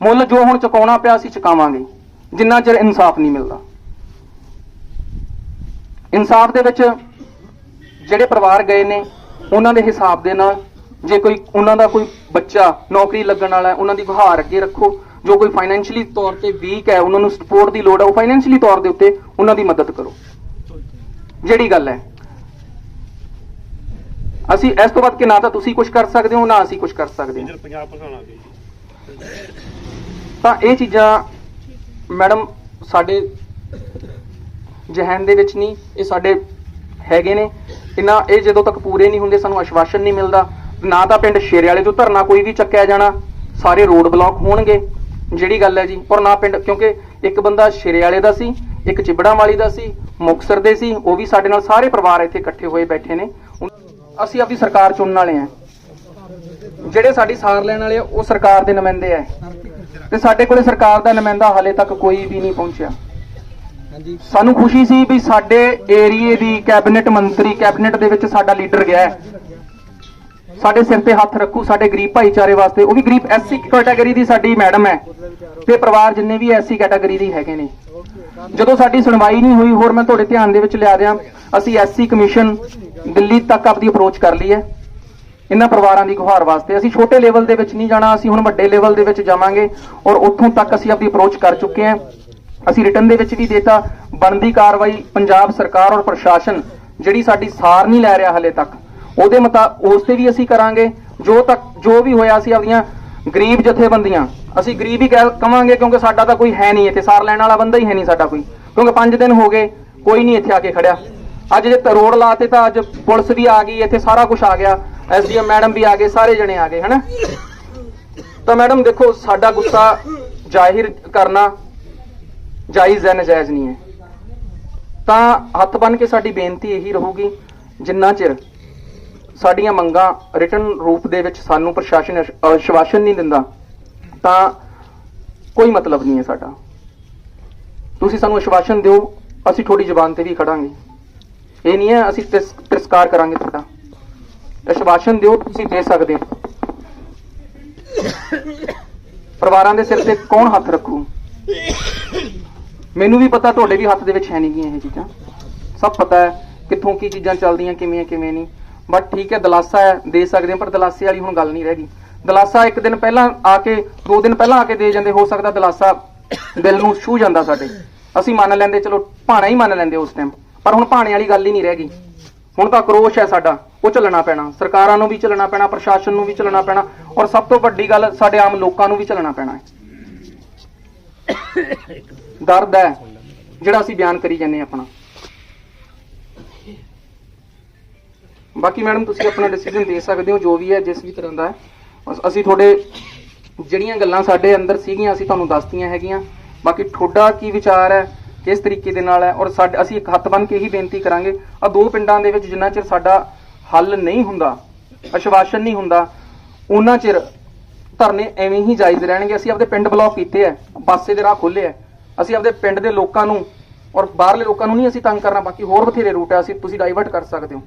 ਮੁੱਲ ਜੋ ਹੁਣ ਚੁਕਾਉਣਾ ਪਿਆ ਅਸੀਂ ਚੁਕਾਵਾਂਗੇ, ਜਿੰਨਾ ਚਿਰ ਇਨਸਾਫ ਨਹੀਂ ਮਿਲਦਾ। ਇਨਸਾਫ ਦੇ ਵਿੱਚ ਜਿਹੜੇ ਪਰਿਵਾਰ ਗਏ ਨੇ, ਉਹਨਾਂ ਦੇ ਹਿਸਾਬ ਦੇ ਨਾਲ ਜੇ ਕੋਈ, ਉਹਨਾਂ ਦਾ ਕੋਈ ਬੱਚਾ ਨੌਕਰੀ ਲੱਗਣ ਵਾਲਾ ਹੈ, ਉਹਨਾਂ ਦੀ ਗੁਹਾਰ ਅੱਗੇ ਰੱਖੋ, ਜੋ ਕੋਈ ਫਾਈਨੈਂਸ਼ੀਅਲੀ ਤੌਰ ਤੇ ਵੀਕ ਹੈ, ਉਹਨਾਂ ਨੂੰ ਸਪੋਰਟ ਦੀ ਲੋੜ ਹੈ, ਉਹ ਫਾਈਨੈਂਸ਼ੀਅਲੀ ਤੌਰ ਦੇ ਉੱਤੇ ਉਹਨਾਂ ਦੀ ਮਦਦ ਕਰੋ। ਜਿਹੜੀ ਗੱਲ ਹੈ, ਅਸੀਂ ਇਸ ਤੋਂ ਬਾਅਦ ਕਿ ਨਾ ਤਾਂ ਤੁਸੀਂ ਕੁਝ ਕਰ ਸਕਦੇ ਹੋ, ਨਾ ਅਸੀਂ ਕੁਝ ਕਰ ਸਕਦੇ ਹਾਂ। ਪੰਜਾਬ ਪਸਾਣਾ ਤਾਂ ਇਹ ਚੀਜ਼ਾਂ ਮੈਡਮ ਸਾਡੇ ਜਹਨ ਦੇ ਵਿੱਚ ਨਹੀਂ, ਇਹ ਸਾਡੇ ਹੈਗੇ ਨੇ। ਇਹਨਾਂ ਇਹ ਜਦੋਂ ਤੱਕ ਪੂਰੇ ਨਹੀਂ ਹੁੰਦੇ, ਸਾਨੂੰ ਆਸ਼ਵਾਸਨ ਨਹੀਂ ਮਿਲਦਾ। ਨਾ ਤਾਂ ਪਿੰਡ ਸ਼ੇਰੇ ਵਾਲੇ ਤੋਂ ਧਰਨਾ ਕੋਈ ਵੀ ਚੱਕਿਆ ਜਾਣਾ, ਸਾਰੇ ਰੋਡ ਬਲੌਕ ਹੋਣਗੇ, ਜਿਹੜੀ ਗੱਲ ਹੈ ਜੀ। ਔਰ ਨਾ ਪਿੰਡ, ਕਿਉਂਕਿ ਇੱਕ ਬੰਦਾ ਸ਼ੇਰੇ ਵਾਲੇ ਦਾ ਸੀ, ਇੱਕ ਚਿਬੜਾਂ ਵਾਲੀ ਦਾ ਸੀ ਮੁਕਸਰ ਦੇ ਸੀ, ਉਹ ਵੀ ਸਾਡੇ ਨਾਲ ਸਾਰੇ ਪਰਿਵਾਰ ਇੱਥੇ ਇਕੱਠੇ ਹੋਏ ਬੈਠੇ ਨੇ। ਅਸੀਂ ਆਪਣੀ ਸਰਕਾਰ ਚੁਣਨ ਵਾਲੇ ਆ ਜਿਹੜੇ ਸਾਡੀ ਸਾਰ ਲੈਣ ਵਾਲੇ ਉਹ ਸਰਕਾਰ ਦੇ ਨੁਮਾਇੰਦੇ ਆ। ਤੇ ਸਾਡੇ ਕੋਲੇ ਸਰਕਾਰ ਦਾ ਨੁਮਾਇੰਦਾ ਹਾਲੇ ਤੱਕ ਕੋਈ ਵੀ ਨਹੀਂ ਪਹੁੰਚਿਆ। ਸਾਨੂੰ ਖੁਸ਼ੀ ਸੀ ਵੀ ਸਾਡੇ ਏਰੀਏ ਦੀ ਕੈਬਨਿਟ ਮੰਤਰੀ ਕੈਬਨਿਟ ਦੇ ਵਿੱਚ ਸਾਡਾ ਲੀਡਰ ਗਿਆ ਹੈ। ਸਾਡੇ ਸਿਰ ਤੇ ਹੱਥ ਰੱਖੂ ਸਾਡੇ ਗਰੀਬ ਭਾਈਚਾਰੇ ਵਾਸਤੇ। ਉਹ ਵੀ ਗਰੀਬ ਐਸਸੀ ਕੈਟਾਗਰੀ ਦੀ ਸਾਡੀ ਮੈਡਮ ਹੈ। ਤੇ ਪਰਿਵਾਰ ਜਿੰਨੇ ਵੀ ਐਸਸੀ ਕੈਟਾਗਰੀ ਦੇ ਹੈਗੇ ਨੇ। ਜਦੋਂ ਸਾਡੀ ਸੁਣਵਾਈ ਨਹੀਂ ਹੋਈ ਹੋਰ ਮੈਂ ਤੁਹਾਡੇ ਧਿਆਨ ਦੇ ਵਿੱਚ ਲਿਆ ਦਿਆਂ ਅਸੀਂ ਐਸਸੀ ਕਮਿਸ਼ਨ ਦਿੱਲੀ ਤੱਕ ਆਪਦੀ ਅਪਰੋਚ ਕਰ ਲਈ ਹੈ। ਇਹਨਾਂ ਪਰਿਵਾਰਾਂ ਦੀ ਗੁਹਾਰ ਵਾਸਤੇ। ਅਸੀਂ ਛੋਟੇ ਲੈਵਲ ਦੇ ਵਿੱਚ ਨਹੀਂ ਜਾਣਾ, ਅਸੀਂ ਹੁਣ ਵੱਡੇ ਲੈਵਲ ਦੇ ਵਿੱਚ ਜਾਵਾਂਗੇ ਔਰ ਉੱਥੋਂ ਤੱਕ ਅਸੀਂ ਆਪਦੀ ਅਪਰੋਚ ਕਰ ਚੁੱਕੇ ਹਾਂ। ਅਸੀਂ ਰਿਟਰਨ ਦੇ ਵਿੱਚ ਵੀ ਦੇਤਾ, ਬਣਦੀ ਕਾਰਵਾਈ ਪੰਜਾਬ ਸਰਕਾਰ ਔਰ ਪ੍ਰਸ਼ਾਸਨ, ਜਿਹੜੀ ਸਾਡੀ ਸਾਰ ਨਹੀਂ ਲੈ ਰਿਹਾ ਹਲੇ ਤੱਕ। ਉਹਦੇ ਮਤਾ, ਉਸ ਤੇ ਵੀ ਅਸੀਂ ਕਰਾਂਗੇ। ਜੋ ਤੱਕ, ਜੋ ਵੀ ਹੋਇਆ ਅਸੀਂ ਆਪਦੀਆਂ ਗਰੀਬ ਜਥੇਬੰਦੀਆਂ, ਅਸੀਂ ਗਰੀਬ ਹੀ ਕਹਿ ਕਵਾਂਗੇ ਕਿਉਂਕਿ ਸਾਡਾ ਤਾਂ ਕੋਈ ਹੈ ਨਹੀਂ ਇੱਥੇ। ਸਾਰ ਲੈਣ ਵਾਲਾ ਬੰਦਾ ਹੀ ਹੈ ਨਹੀਂ ਸਾਡਾ ਕੋਈ। ਕਿਉਂਕਿ 5 ਦਿਨ ਹੋ ਗਏ, ਕੋਈ ਨਹੀਂ ਇੱਥੇ ਆ ਕੇ ਖੜਿਆ। ਅੱਜ ਜੇ ਤ- ਰੋਡ ਲਾਤੇ ਤਾਂ ਅੱਜ ਪੁਲਿਸ ਵੀ ਆ ਗਈ, ਇੱਥੇ ਸਾਰਾ ਕੁਝ ਆ ਗਿਆ। ਐਸਡੀਐਮ ਮੈਡਮ ਵੀ ਆ ਗਏ, ਸਾਰੇ ਜਣੇ ਆ ਗਏ, ਹਨਾ? ਤਾਂ ਮੈਡਮ ਦੇਖੋ, ਸਾਡਾ ਗੁੱਸਾ ਜ਼ਾਹਿਰ ਕਰਨਾ ਜਾਇਜ਼ ਹੈ, ਨਜਾਇਜ਼ ਨਹੀਂ ਹੈ। ਤਾਂ ਹੱਥ ਬੰਨ ਕੇ ਸਾਡੀ ਬੇਨਤੀ ਇਹੀ ਰਹੂਗੀ, ਜਿੰਨਾ ਚਿਰ ਸਾਡੀਆਂ ਮੰਗਾਂ ਰਿਟਰਨ ਰੂਪ ਦੇ ਵਿੱਚ ਸਾਨੂੰ ਪ੍ਰਸ਼ਾਸਨ ਅਸ਼- ਆਸ਼ਵਾਸਨ ਨਹੀਂ ਦਿੰਦਾ, ਤਾਂ ਕੋਈ ਮਤਲਬ ਨਹੀਂ ਹੈ ਸਾਡਾ। ਤੁਸੀਂ ਸਾਨੂੰ ਅਸ਼ਵਾਸਨ ਦਿਓ, ਅਸੀਂ ਤੁਹਾਡੀ ਜ਼ੁਬਾਨ ਤੇ ਵੀ ਖੜਾਂਗੇ। ਇਹ ਨਹੀਂ ਹੈ, ਅਸੀਂ ਤਿਰਸ- ਤਿਰਸਕਾਰ ਕਰਾਂਗੇ ਤੁਹਾਡਾ। ਅਸ਼ਵਾਸਨ ਦਿਓ, ਤੁਸੀਂ ਦੇ ਸਕਦੇ ਹੋ। ਪਰਿਵਾਰਾਂ ਦੇ ਸਿਰ ਤੇ ਕੌਣ ਹੱਥ ਰੱਖੂ? ਮੈਨੂੰ ਵੀ ਪਤਾ, ਤੁਹਾਡੇ ਵੀ ਹੱਥ ਦੇ ਵਿੱਚ ਹੈ ਨਹੀਂ ਗੀਆਂ ਇਹ ਚੀਜ਼ਾਂ। ਸਭ ਪਤਾ ਹੈ ਕਿੱਥੋਂ ਕੀ ਚੀਜ਼ਾਂ ਚੱਲਦੀਆਂ, ਕਿਵੇਂ ਕਿਵੇਂ ਨਹੀਂ। ਬਟ ਠੀਕ ਹੈ, ਦਲਾਸਾ ਹੈ, ਦੇ ਸਕਦੇ ਹਾਂ, ਪਰ ਦਲਾਸੇ ਵਾਲੀ ਹੁਣ ਗੱਲ ਨਹੀਂ ਰਹਿ ਗਈ। ਦਲਾਸਾ ਇੱਕ ਦਿਨ ਪਹਿਲਾਂ ਆ ਕੇ, ਦੋ ਦਿਨ ਪਹਿਲਾਂ ਆ ਕੇ ਦੇ ਜਾਂਦੇ, ਹੋ ਸਕਦਾ ਦਲਾਸਾ ਦਿਲ ਨੂੰ ਛੂ ਜਾਂਦਾ ਸਾਡੇ। ਅਸੀਂ ਮੰਨ ਲੈਂਦੇ, ਚਲੋ, ਭਾਣਾ ਹੀ ਮੰਨ ਲੈਂਦੇ ਉਸ ਟਾਈਮ ਪਰ ਹੁਣ ਭਾਣੇ ਵਾਲੀ ਗੱਲ ਹੀ ਨਹੀਂ ਰਹਿ ਗਈ। ਹੁਣ ਤਾਂ ਕਰੋਸ਼ ਹੈ ਸਾਡਾ। ਉਹ ਚੱਲਣਾ ਪੈਣਾ, ਸਰਕਾਰਾਂ ਨੂੰ ਵੀ ਚੱਲਣਾ ਪੈਣਾ, ਪ੍ਰਸ਼ਾਸਨ ਨੂੰ ਵੀ ਚੱਲਣਾ ਪੈਣਾ ਔਰ ਸਭ ਤੋਂ ਵੱਡੀ ਗੱਲ ਸਾਡੇ ਆਮ ਲੋਕਾਂ ਨੂੰ ਵੀ ਚੱਲਣਾ ਪੈਣਾ ਹੈ। ਦਰਦ ਹੈ ਜਿਹੜਾ ਅਸੀਂ ਬਿਆਨ ਕਰੀ ਜਾਂਦੇ ਹਾਂ ਆਪਣਾ। ਬਾਕੀ ਮੈਡਮ, ਤੁਸੀਂ ਆਪਣਾ ਡਿਸੀਜਨ ਦੇ ਸਕਦੇ ਹੋ, ਜੋ ਵੀ ਹੈ, ਜਿਸ ਵੀ ਤਰ੍ਹਾਂ ਦਾ ਹੈ। ਅਸੀਂ ਤੁਹਾਡੇ ਜਿਹੜੀਆਂ ਗੱਲਾਂ ਸਾਡੇ ਅੰਦਰ ਸੀਗੀਆਂ, ਅਸੀਂ ਤੁਹਾਨੂੰ ਦੱਸਤੀਆਂ ਹੈਗੀਆਂ। ਬਾਕੀ ਤੁਹਾਡਾ ਕੀ ਵਿਚਾਰ ਹੈ, ਕਿਸ ਤਰੀਕੇ ਦੇ ਨਾਲ ਹੈ, ਔਰ ਸਾਡੇ ਅਸੀਂ ਇੱਕ ਹੱਥ ਬੰਨ ਕੇ ਹੀ ਬੇਨਤੀ ਕਰਾਂਗੇ। ਆ ਦੋ ਪਿੰਡਾਂ ਦੇ ਵਿੱਚ ਜਿੰਨਾ ਚਿਰ ਸਾਡਾ ਹੱਲ ਨਹੀਂ ਹੁੰਦਾ ਆਸ਼ਵਾਸਨ ਨਹੀਂ ਹੁੰਦਾ, ਉਹਨਾਂ ਚਿਰ ਧਰਨੇ ਐਵੇਂ ਹੀ ਜਾਇਜ਼ ਰਹਿਣਗੇ। ਅਸੀਂ ਆਪਦੇ ਪਿੰਡ ਬਲੌਕ ਕੀਤੇ ਐ ਪਾਸੇ ਦੇ ਰਾਹ ਖੋਲੇ ਐ ਅਸੀਂ ਆਪਦੇ ਪਿੰਡ ਦੇ ਲੋਕਾਂ ਨੂੰ ਔਰ ਬਾਹਰਲੇ ਲੋਕਾਂ ਨੂੰ ਨਹੀਂ ਅਸੀਂ ਤੰਗ ਕਰਨਾ, ਬਾਕੀ ਹੋਰ ਬਥੇਰੇ ਰੂਟ ਐ ਅਸੀਂ ਤੁਸੀਂ ਡਾਈਵਰਟ ਕਰ ਸਕਦੇ ਹੋ।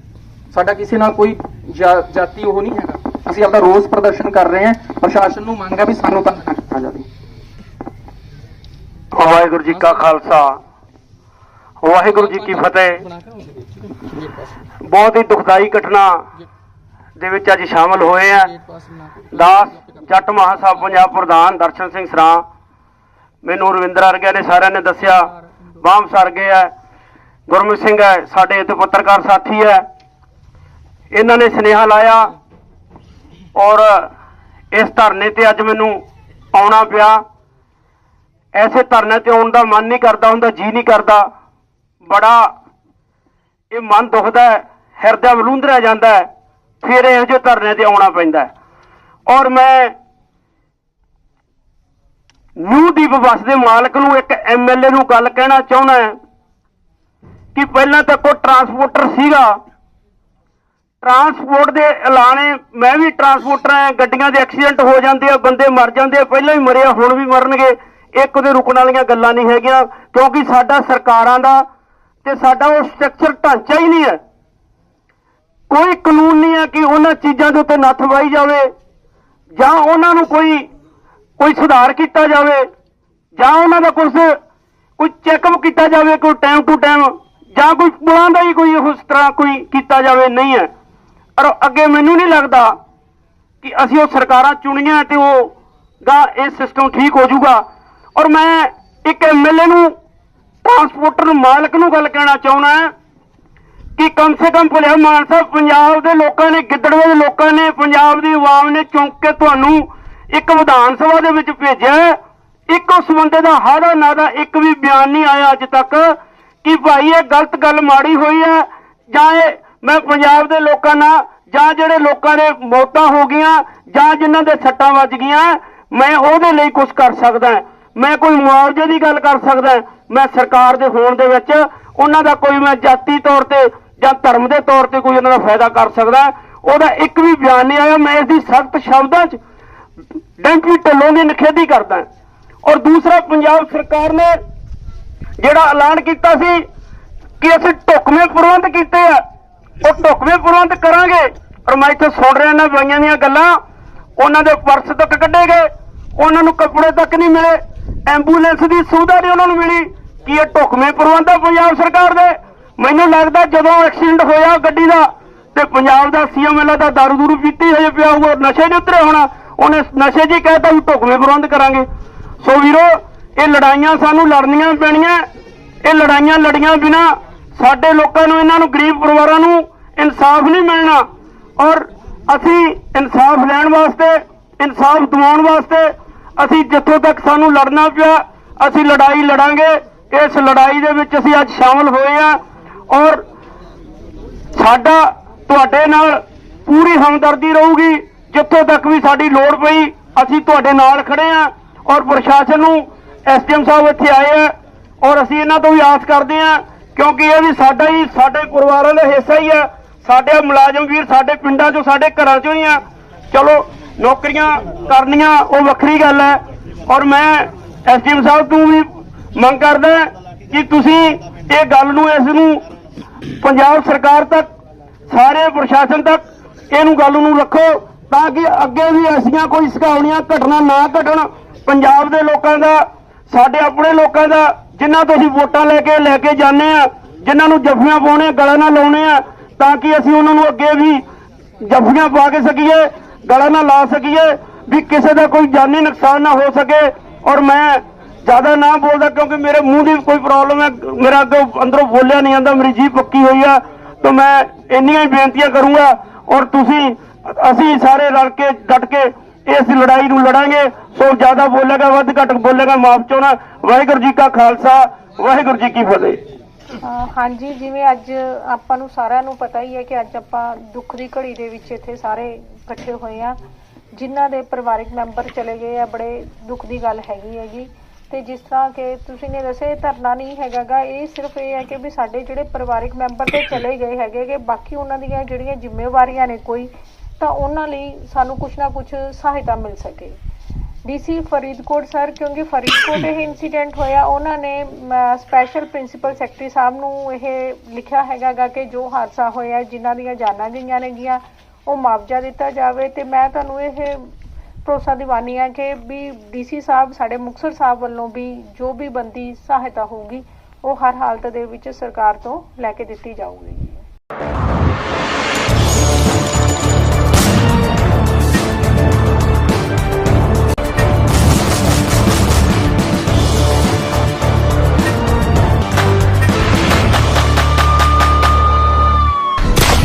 ਸਾਡਾ ਕਿਸੇ ਨਾਲ ਕੋਈ ਜਾ- ਜਾਤੀ ਉਹ ਨਹੀਂ ਹੈਗਾ। ਅਸੀਂ ਆਪਦਾ ਰੋਜ਼ ਪ੍ਰਦਰਸ਼ਨ ਕਰ ਰਹੇ ਹਾਂ, ਪ੍ਰਸ਼ਾਸਨ ਨੂੰ ਮੰਗ ਹੈ ਵੀ ਸਾਨੂੰ ਤੰਗ ਨਾ ਕੀਤਾ ਜਾਵੇ। ਵਾਹਿਗੁਰੂ ਜੀ ਕਾ ਖਾਲਸਾ। ਵਾਹਿਗੁਰੂ ਜੀ ਕੀ ਫਤਿਹ। ਬਹੁਤ ਹੀ ਦੁਖਦਾਈ ਘਟਨਾ ਦੇ ਵਿੱਚ ਅੱਜ ਸ਼ਾਮਲ ਹੋਏ ਆ। ਦਾਸ ਜੱਟ ਮਹਾਸਭਾ ਪੰਜਾਬ ਪ੍ਰਧਾਨ ਦਰਸ਼ਨ ਸਿੰਘ ਸਰਾਂ। ਮੈਨੂੰ ਰਵਿੰਦਰ ਅਰਗਿਆ ਨੇ ਸਾਰਿਆਂ ਨੇ ਦੱਸਿਆ ਬਾਮ ਸਰ ਗਏ ਆ। ਗੁਰਮੁਖ ਸਿੰਘ ਹੈ, ਸਾਡੇ ਇੱਥੇ ਪੱਤਰਕਾਰ ਸਾਥੀ ਹੈ। ਇਹਨਾਂ ਨੇ ਸੁਨੇਹਾ ਲਾਇਆ ਔਰ ਇਸ ਧਰਨੇ ਤੇ ਅੱਜ ਮੈਨੂੰ ਆਉਣਾ ਪਿਆ। ਐਸੇ ਧਰਨੇ ਤੇ ਆਉਣ ਦਾ ਮਨ ਨਹੀਂ ਕਰਦਾ ਹੁੰਦਾ ਜੀ ਨਹੀਂ ਕਰਦਾ। ਬੜਾ ਇਹ ਮਨ ਦੁਖਦਾ ਹੈ, ਹਿਰਦਾ ਮਲੂੰਦਰਿਆ ਜਾਂਦਾ ਹੈ, ਫਿਰ ਇਹੋ ਜਿਹੇ ਧਰਨੇ ਤੇ ਆਉਣਾ ਪੈਂਦਾ ਔਰ ਮੈਂ ਨਿਊ ਦੀਪ ਬੱਸ ਦੇ ਮਾਲਕ ਨੂੰ ਇੱਕ ਐਮਐਲਏ ਨੂੰ ਗੱਲ ਕਹਿਣਾ ਚਾਹੁੰਦਾ ਕਿ ਪਹਿਲਾਂ ਤਾਂ ਕੋਈ ਟਰਾਂਸਪੋਰਟਰ ਸੀਗਾ। ਟਰਾਂਸਪੋਰਟ ਦੇ ਐਲਾਨੇ ਮੈਂ ਵੀ ਟਰਾਂਸਪੋਰਟਰ ਆ ਗੱਡੀਆਂ ਦੇ ਐਕਸੀਡੈਂਟ ਹੋ ਜਾਂਦੇ ਆ, ਬੰਦੇ ਮਰ ਜਾਂਦੇ ਆ, ਪਹਿਲਾਂ ਹੀ ਮਰੇ ਆ ਹੁਣ ਵੀ ਮਰਨਗੇ। ਇੱਕ ਉਹਦੇ ਰੁਕਣ ਵਾਲੀਆਂ ਗੱਲਾਂ ਨਹੀਂ ਹੈਗੀਆਂ, ਕਿਉਂਕਿ ਸਾਡਾ ਸਰਕਾਰਾਂ ਦਾ ਤੇ ਸਾਡਾ ਉਹ ਸਟਰਕਚਰ ਢਾਂਚਾ ਹੀ ਨਹੀਂ ਹੈ। ਕੋਈ ਕਾਨੂੰਨ ਨਹੀਂ ਹੈ ਕਿ ਉਹਨਾਂ ਚੀਜ਼ਾਂ ਦੇ ਉੱਤੇ ਨੱਥ ਵਾਈ ਜਾਵੇ, ਜਾਂ ਉਹਨਾਂ ਨੂੰ ਕੋਈ ਕੋਈ ਸੁਧਾਰ ਕੀਤਾ ਜਾਵੇ, ਜਾਂ ਉਹਨਾਂ ਦਾ ਕੁਝ ਕੋਈ ਚੈੱਕਅਪ ਕੀਤਾ ਜਾਵੇ, ਕੋਈ ਟਾਈਮ ਟੂ ਟਾਈਮ ਜਾਂ ਕੋਈ ਪੁਲਾਂ ਦਾ ਹੀ ਕੋਈ ਉਸ ਤਰ੍ਹਾਂ ਕੋਈ ਕੀਤਾ ਜਾਵੇ, ਨਹੀਂ ਹੈ। ਔਰ ਅੱਗੇ ਮੈਨੂੰ ਨਹੀਂ ਲੱਗਦਾ ਕਿ ਅਸੀਂ ਉਹ ਸਰਕਾਰਾਂ ਚੁਣੀਆਂ ਤੇ ਉਹ ਗਾ ਇਹ ਸਿਸਟਮ ਠੀਕ ਹੋ ਜਾਊਗਾ। ਔਰ ਮੈਂ ਇੱਕ ਐਮਐਲਏ ਨੂੰ ਟਰਾਂਸਪੋਰਟਰ ਮਾਲਕ ਨੂੰ ਗੱਲ ਕਹਿਣਾ ਚਾਹੁੰਦਾ ਕਿ ਕਮ ਸੇ ਕਮ ਭਲੇ ਮਾਨ ਸਾਹਿਬ ਪੰਜਾਬ ਦੇ ਲੋਕਾਂ ਨੇ, ਗਿੱਦੜਵੇ ਦੇ ਲੋਕਾਂ ਨੇ, ਪੰਜਾਬ ਦੀ ਆਵਾਮ ਨੇ ਚੁੰਕ ਕੇ ਤੁਹਾਨੂੰ ਇੱਕ ਵਿਧਾਨ ਸਭਾ ਦੇ ਵਿੱਚ ਭੇਜਿਆ ਇੱਕ ਉਸ ਬੰਦੇ ਦਾ ਹਾੜਾ ਨਾ ਦਾ ਇੱਕ ਵੀ ਬਿਆਨ ਨਹੀਂ ਆਇਆ ਅੱਜ ਤੱਕ ਕਿ ਭਾਈ ਇਹ ਗਲਤ ਗੱਲ ਮਾੜੀ ਹੋਈ ਹੈ ਜਾਂ ਇਹ ਮੈਂ ਪੰਜਾਬ ਦੇ ਲੋਕਾਂ ਨਾਲ ਜਾਂ ਜਿਹੜੇ ਲੋਕਾਂ ਦੇ ਮੌਤਾਂ ਹੋ ਗਈਆਂ ਜਾਂ ਜਿਨ੍ਹਾਂ ਦੇ ਸੱਟਾਂ ਵੱਜ ਗਈਆਂ, ਮੈਂ ਉਹਦੇ ਲਈ ਕੁਝ ਕਰ ਸਕਦਾ ਮੈਂ ਕੋਈ ਮੁਆਵਜ਼ੇ ਦੀ ਗੱਲ ਕਰ ਸਕਦਾ ਮੈਂ ਸਰਕਾਰ ਦੇ ਹੋਣ ਦੇ ਵਿੱਚ ਉਹਨਾਂ ਦਾ ਕੋਈ ਮੈਂ ਜਾਤੀ ਤੌਰ ਤੇ ਜਾਂ ਧਰਮ ਦੇ ਤੌਰ ਤੇ ਕੋਈ ਉਹਨਾਂ ਦਾ ਫਾਇਦਾ ਕਰ ਸਕਦਾ ਉਹਦਾ ਇੱਕ ਵੀ ਬਿਆਨ ਨਹੀਂ ਆਇਆ, ਮੈਂ ਇਸ ਦੀ ਸਖਤ ਸ਼ਬਦਾਂ 'ਚ ਡੈਂਪੀ ਢਿੱਲੋਂ ਦੀ ਨਿਖੇਧੀ ਕਰਦਾ ਔਰ ਦੂਸਰਾ, ਪੰਜਾਬ ਸਰਕਾਰ ਨੇ ਜਿਹੜਾ ਐਲਾਨ ਕੀਤਾ ਸੀ ਕਿ ਅਸੀਂ ਢੁਕਵੇਂ ਪ੍ਰਬੰਧ ਕੀਤੇ ਆ, ਉਹ ਢੁਕਵੇਂ ਪ੍ਰਬੰਧ ਕਰਾਂਗੇ। ਔਰ ਮੈਂ ਇੱਥੇ ਸੁਣ ਰਿਹਾ ਨਾ ਬਾਈਆਂ ਦੀਆਂ ਗੱਲਾਂ, ਉਹਨਾਂ ਦੇ ਪਰਸ ਤੱਕ ਕੱਢੇ ਗਏ, ਉਹਨਾਂ ਨੂੰ ਕੱਪੜੇ ਤੱਕ ਨਹੀਂ ਮਿਲੇ। ਐਂਬੂਲੈਂਸ ਦੀ ਸੁਵਿਧਾ ਨਹੀਂ ਉਹਨਾਂ ਨੂੰ ਮਿਲੀ। ਕੀ ਇਹ ਢੁਕਵੇਂ ਪ੍ਰਬੰਧ ਆ ਪੰਜਾਬ ਸਰਕਾਰ ਦੇ? ਮੈਨੂੰ ਲੱਗਦਾ ਜਦੋਂ ਐਕਸੀਡੈਂਟ ਹੋਇਆ ਗੱਡੀ ਦਾ ਤੇ ਪੰਜਾਬ ਦਾ ਸੀਐਮ ਐਲ ਦਾ ਦਾਰੂ ਦੂਰੂ ਪੀਤੀ ਹੋਈ ਪਿਆ ਉਹ ਨਸ਼ੇ ਦੇ ਉਤਰੇ ਹੋਣਾ, ਉਹਨੇ ਨਸ਼ੇ 'ਚ ਹੀ ਕਹਿਤਾ ਵੀ ਢੁਕਵੇਂ ਪ੍ਰਬੰਧ ਕਰਾਂਗੇ। ਸੋ ਵੀਰੋ, ਇਹ ਲੜਾਈਆਂ ਸਾਨੂੰ ਲੜਨੀਆਂ ਪੈਣੀਆਂ, ਇਹ ਲੜਾਈਆਂ ਲੜੀਆਂ ਬਿਨਾ ਸਾਡੇ ਲੋਕਾਂ ਨੂੰ, ਇਹਨਾਂ ਨੂੰ, ਗਰੀਬ ਪਰਿਵਾਰਾਂ ਨੂੰ ਇਨਸਾਫ ਨਹੀਂ ਮਿਲਣਾ। ਔਰ ਅਸੀਂ ਇਨਸਾਫ ਲੈਣ ਵਾਸਤੇ, ਇਨਸਾਫ ਦਿਵਾਉਣ ਵਾਸਤੇ ਅਸੀਂ ਜਿੱਥੋਂ ਤੱਕ ਸਾਨੂੰ ਲੜਨਾ ਪਿਆ, ਅਸੀਂ ਲੜਾਈ ਲੜਾਂਗੇ। ਇਸ ਲੜਾਈ ਦੇ ਵਿੱਚ ਅਸੀਂ ਅੱਜ ਸ਼ਾਮਲ ਹੋਏ ਆ ਔਰ ਸਾਡਾ, ਤੁਹਾਡੇ ਨਾਲ ਪੂਰੀ ਹਮਦਰਦੀ ਰਹੂਗੀ। ਜਿੱਥੋਂ ਤੱਕ ਵੀ ਸਾਡੀ ਲੋੜ ਪਈ, ਅਸੀਂ ਤੁਹਾਡੇ ਨਾਲ ਖੜੇ ਆ ਔਰ ਪ੍ਰਸ਼ਾਸਨ ਨੂੰ ਐਸਡੀਐਮ ਸਾਹਿਬ ਇੱਥੇ ਆਏ ਆ ਔਰ ਅਸੀਂ ਇਹਨਾਂ ਤੋਂ ਵੀ ਆਸ ਕਰਦੇ ਆ ਕਿਉਂਕਿ ਇਹ ਵੀ ਸਾਡਾ ਹੀ, ਸਾਡੇ ਪਰਿਵਾਰਾਂ ਦਾ ਹਿੱਸਾ ਹੀ ਆ। ਸਾਡੇ ਮੁਲਾਜ਼ਮ ਵੀਰ ਸਾਡੇ ਪਿੰਡਾਂ 'ਚੋਂ, ਸਾਡੇ ਘਰਾਂ 'ਚੋਂ ਹੀ ਆ। ਚਲੋ ਨੌਕਰੀਆਂ ਕਰਨੀਆਂ, ਉਹ ਵੱਖਰੀ ਗੱਲ ਹੈ। ਔਰ ਮੈਂ ਐਸਡੀਐਮ ਸਾਹਿਬ ਤੋਂ ਵੀ ਮੰਗ ਕਰਦਾ ਕਿ ਤੁਸੀਂ ਇਹ ਗੱਲ ਨੂੰ, ਇਸ ਨੂੰ ਪੰਜਾਬ ਸਰਕਾਰ ਤੱਕ, ਸਾਰੇ ਪ੍ਰਸ਼ਾਸਨ ਤੱਕ ਇਹਨੂੰ ਗੱਲ ਨੂੰ ਰੱਖੋ ਤਾਂ ਕਿ ਅੱਗੇ ਵੀ ਐਸੀਆਂ ਕੋਈ ਸਕਾਉਣੀਆਂ ਘਟਨਾ ਨਾ ਘਟਣ ਪੰਜਾਬ ਦੇ ਲੋਕਾਂ ਦਾ, ਸਾਡੇ ਆਪਣੇ ਲੋਕਾਂ ਦਾ, ਜਿਨ੍ਹਾਂ ਤੋਂ ਅਸੀਂ ਵੋਟਾਂ ਲੈ ਕੇ ਲੈ ਕੇ ਜਾਂਦੇ ਆ ਜਿਨ੍ਹਾਂ ਨੂੰ ਜੱਫੀਆਂ ਪਾਉਣੇ, ਗਲਾਂ ਨਾਲ ਲਾਉਣੇ ਆ ਤਾਂ ਕਿ ਅਸੀਂ ਉਹਨਾਂ ਨੂੰ ਅੱਗੇ ਵੀ ਜੱਫੀਆਂ ਪਾ ਕੇ ਸਕੀਏ। ਗਲਾ ਨਾ ਲਾ ਸਕੀਏ ਵੀ ਕਿਸੇ ਦਾ ਕੋਈ ਜਾਨੀ ਨੁਕਸਾਨ ਨਾ ਹੋ ਸਕੇ ਔਰ ਮੈਂ ਜ਼ਿਆਦਾ ਨਾ ਬੋਲਦਾ ਕਿਉਂਕਿ ਮੇਰੇ ਮੂੰਹ ਦੀ ਕੋਈ ਪ੍ਰੋਬਲਮ ਹੈ। ਮੇਰਾ ਅੱਗੇ ਅੰਦਰੋਂ ਬੋਲਿਆ ਨਹੀਂ ਜਾਂਦਾ, ਮੇਰੀ ਜੀਭ ਪੱਕੀ ਹੋਈ ਆ। ਤਾਂ ਮੈਂ ਇੰਨੀਆਂ ਹੀ ਬੇਨਤੀਆਂ ਕਰੂੰਗਾ ਔਰ ਤੁਸੀਂ, ਅਸੀਂ ਸਾਰੇ ਰਲ ਕੇ, ਡਟ ਕੇ ਇਸ ਲੜਾਈ ਨੂੰ ਲੜਾਂਗੇ। ਸੋ ਜ਼ਿਆਦਾ ਬੋਲੇਗਾ ਵੱਧ ਘੱਟ ਬੋਲੇਗਾ ਮਾਫ ਚਾਹਣਾ ਵਾਹਿਗੁਰੂ ਜੀ ਕਾ ਖਾਲਸਾ, ਵਾਹਿਗੁਰੂ ਜੀ ਕੀ ਫਤਿਹ। ਅਹ ਹਾਂਜੀ, ਜਿਵੇਂ ਅੱਜ ਆਪਾਂ ਨੂੰ ਸਾਰਿਆਂ ਨੂੰ ਪਤਾ ਹੀ ਹੈ ਕਿ ਅੱਜ ਆਪਾਂ ਦੁੱਖ ਦੀ ਘੜੀ ਦੇ ਵਿੱਚ ਇੱਥੇ ਸਾਰੇ ਇਕੱਠੇ ਹੋਏ ਆ ਜਿਨ੍ਹਾਂ ਦੇ ਪਰਿਵਾਰਕ ਮੈਂਬਰ ਚਲੇ ਗਏ ਆ, ਬੜੇ ਦੁੱਖ ਦੀ ਗੱਲ ਹੈਗੀ ਹੈਗੀ। ਤੇ ਜਿਸ ਤਰ੍ਹਾਂ ਕਿ ਤੁਸੀਂ ਨੇ ਦੱਸਿਆ, ਇਹ ਧਰਨਾ ਨਹੀਂ ਹੈਗਾਗਾ, ਇਹ ਸਿਰਫ ਇਹ ਹੈ ਕਿ ਵੀ ਸਾਡੇ ਜਿਹੜੇ ਪਰਿਵਾਰਕ ਮੈਂਬਰ ਤੇ ਚਲੇ ਗਏ ਹੈਗੇ ਕਿ ਬਾਕੀ ਉਹਨਾਂ ਦੀਆਂ ਜਿਹੜੀਆਂ ਜ਼ਿੰਮੇਵਾਰੀਆਂ ਨੇ ਕੋਈ, ਤਾਂ ਉਹਨਾਂ ਲਈ ਸਾਨੂੰ ਕੁਝ ਨਾ ਕੁਝ ਸਹਾਇਤਾ ਮਿਲ ਸਕੇ। ਡੀਸੀ ਫਰੀਦਕੋਟ ਸਰ, ਕਿਉਂਕਿ ਫਰੀਦਕੋਟ ਇਹ ਇਨਸੀਡੈਂਟ ਹੋਇਆ, ਉਹਨਾਂ ਨੇ ਸਪੈਸ਼ਲ ਪ੍ਰਿੰਸੀਪਲ ਸੈਕਟਰੀ ਸਾਹਿਬ ਨੂੰ ਇਹ ਲਿਖਿਆ ਹੈਗਾਗਾ ਕਿ ਜੋ ਹਾਦਸਾ ਹੋਇਆ, ਜਿਨ੍ਹਾਂ ਦੀਆਂ ਜਾਨਾਂ ਗਈਆਂ ਨੇਗੀਆਂ, ਉਹ ਮੁਆਵਜ਼ਾ ਦਿੱਤਾ ਜਾਵੇ। ਤੇ ਮੈਂ ਤੁਹਾਨੂੰ ਇਹ ਭਰੋਸਾ ਦਿਵਾਨੀ ਆ ਕਿ ਵੀ ਡੀਸੀ ਸਾਹਿਬ, ਸਾਡੇ ਮੁਕਤਸਰ ਸਾਹਿਬ ਵੱਲੋਂ ਵੀ ਜੋ ਵੀ ਬੰਦੀ ਸਹਾਇਤਾ ਹੋਊਗੀ, ਉਹ ਹਰ ਹਾਲਤ ਦੇ ਵਿੱਚ ਸਰਕਾਰ ਤੋਂ ਲੈ ਕੇ ਦਿੱਤੀ ਜਾਊਗੀ।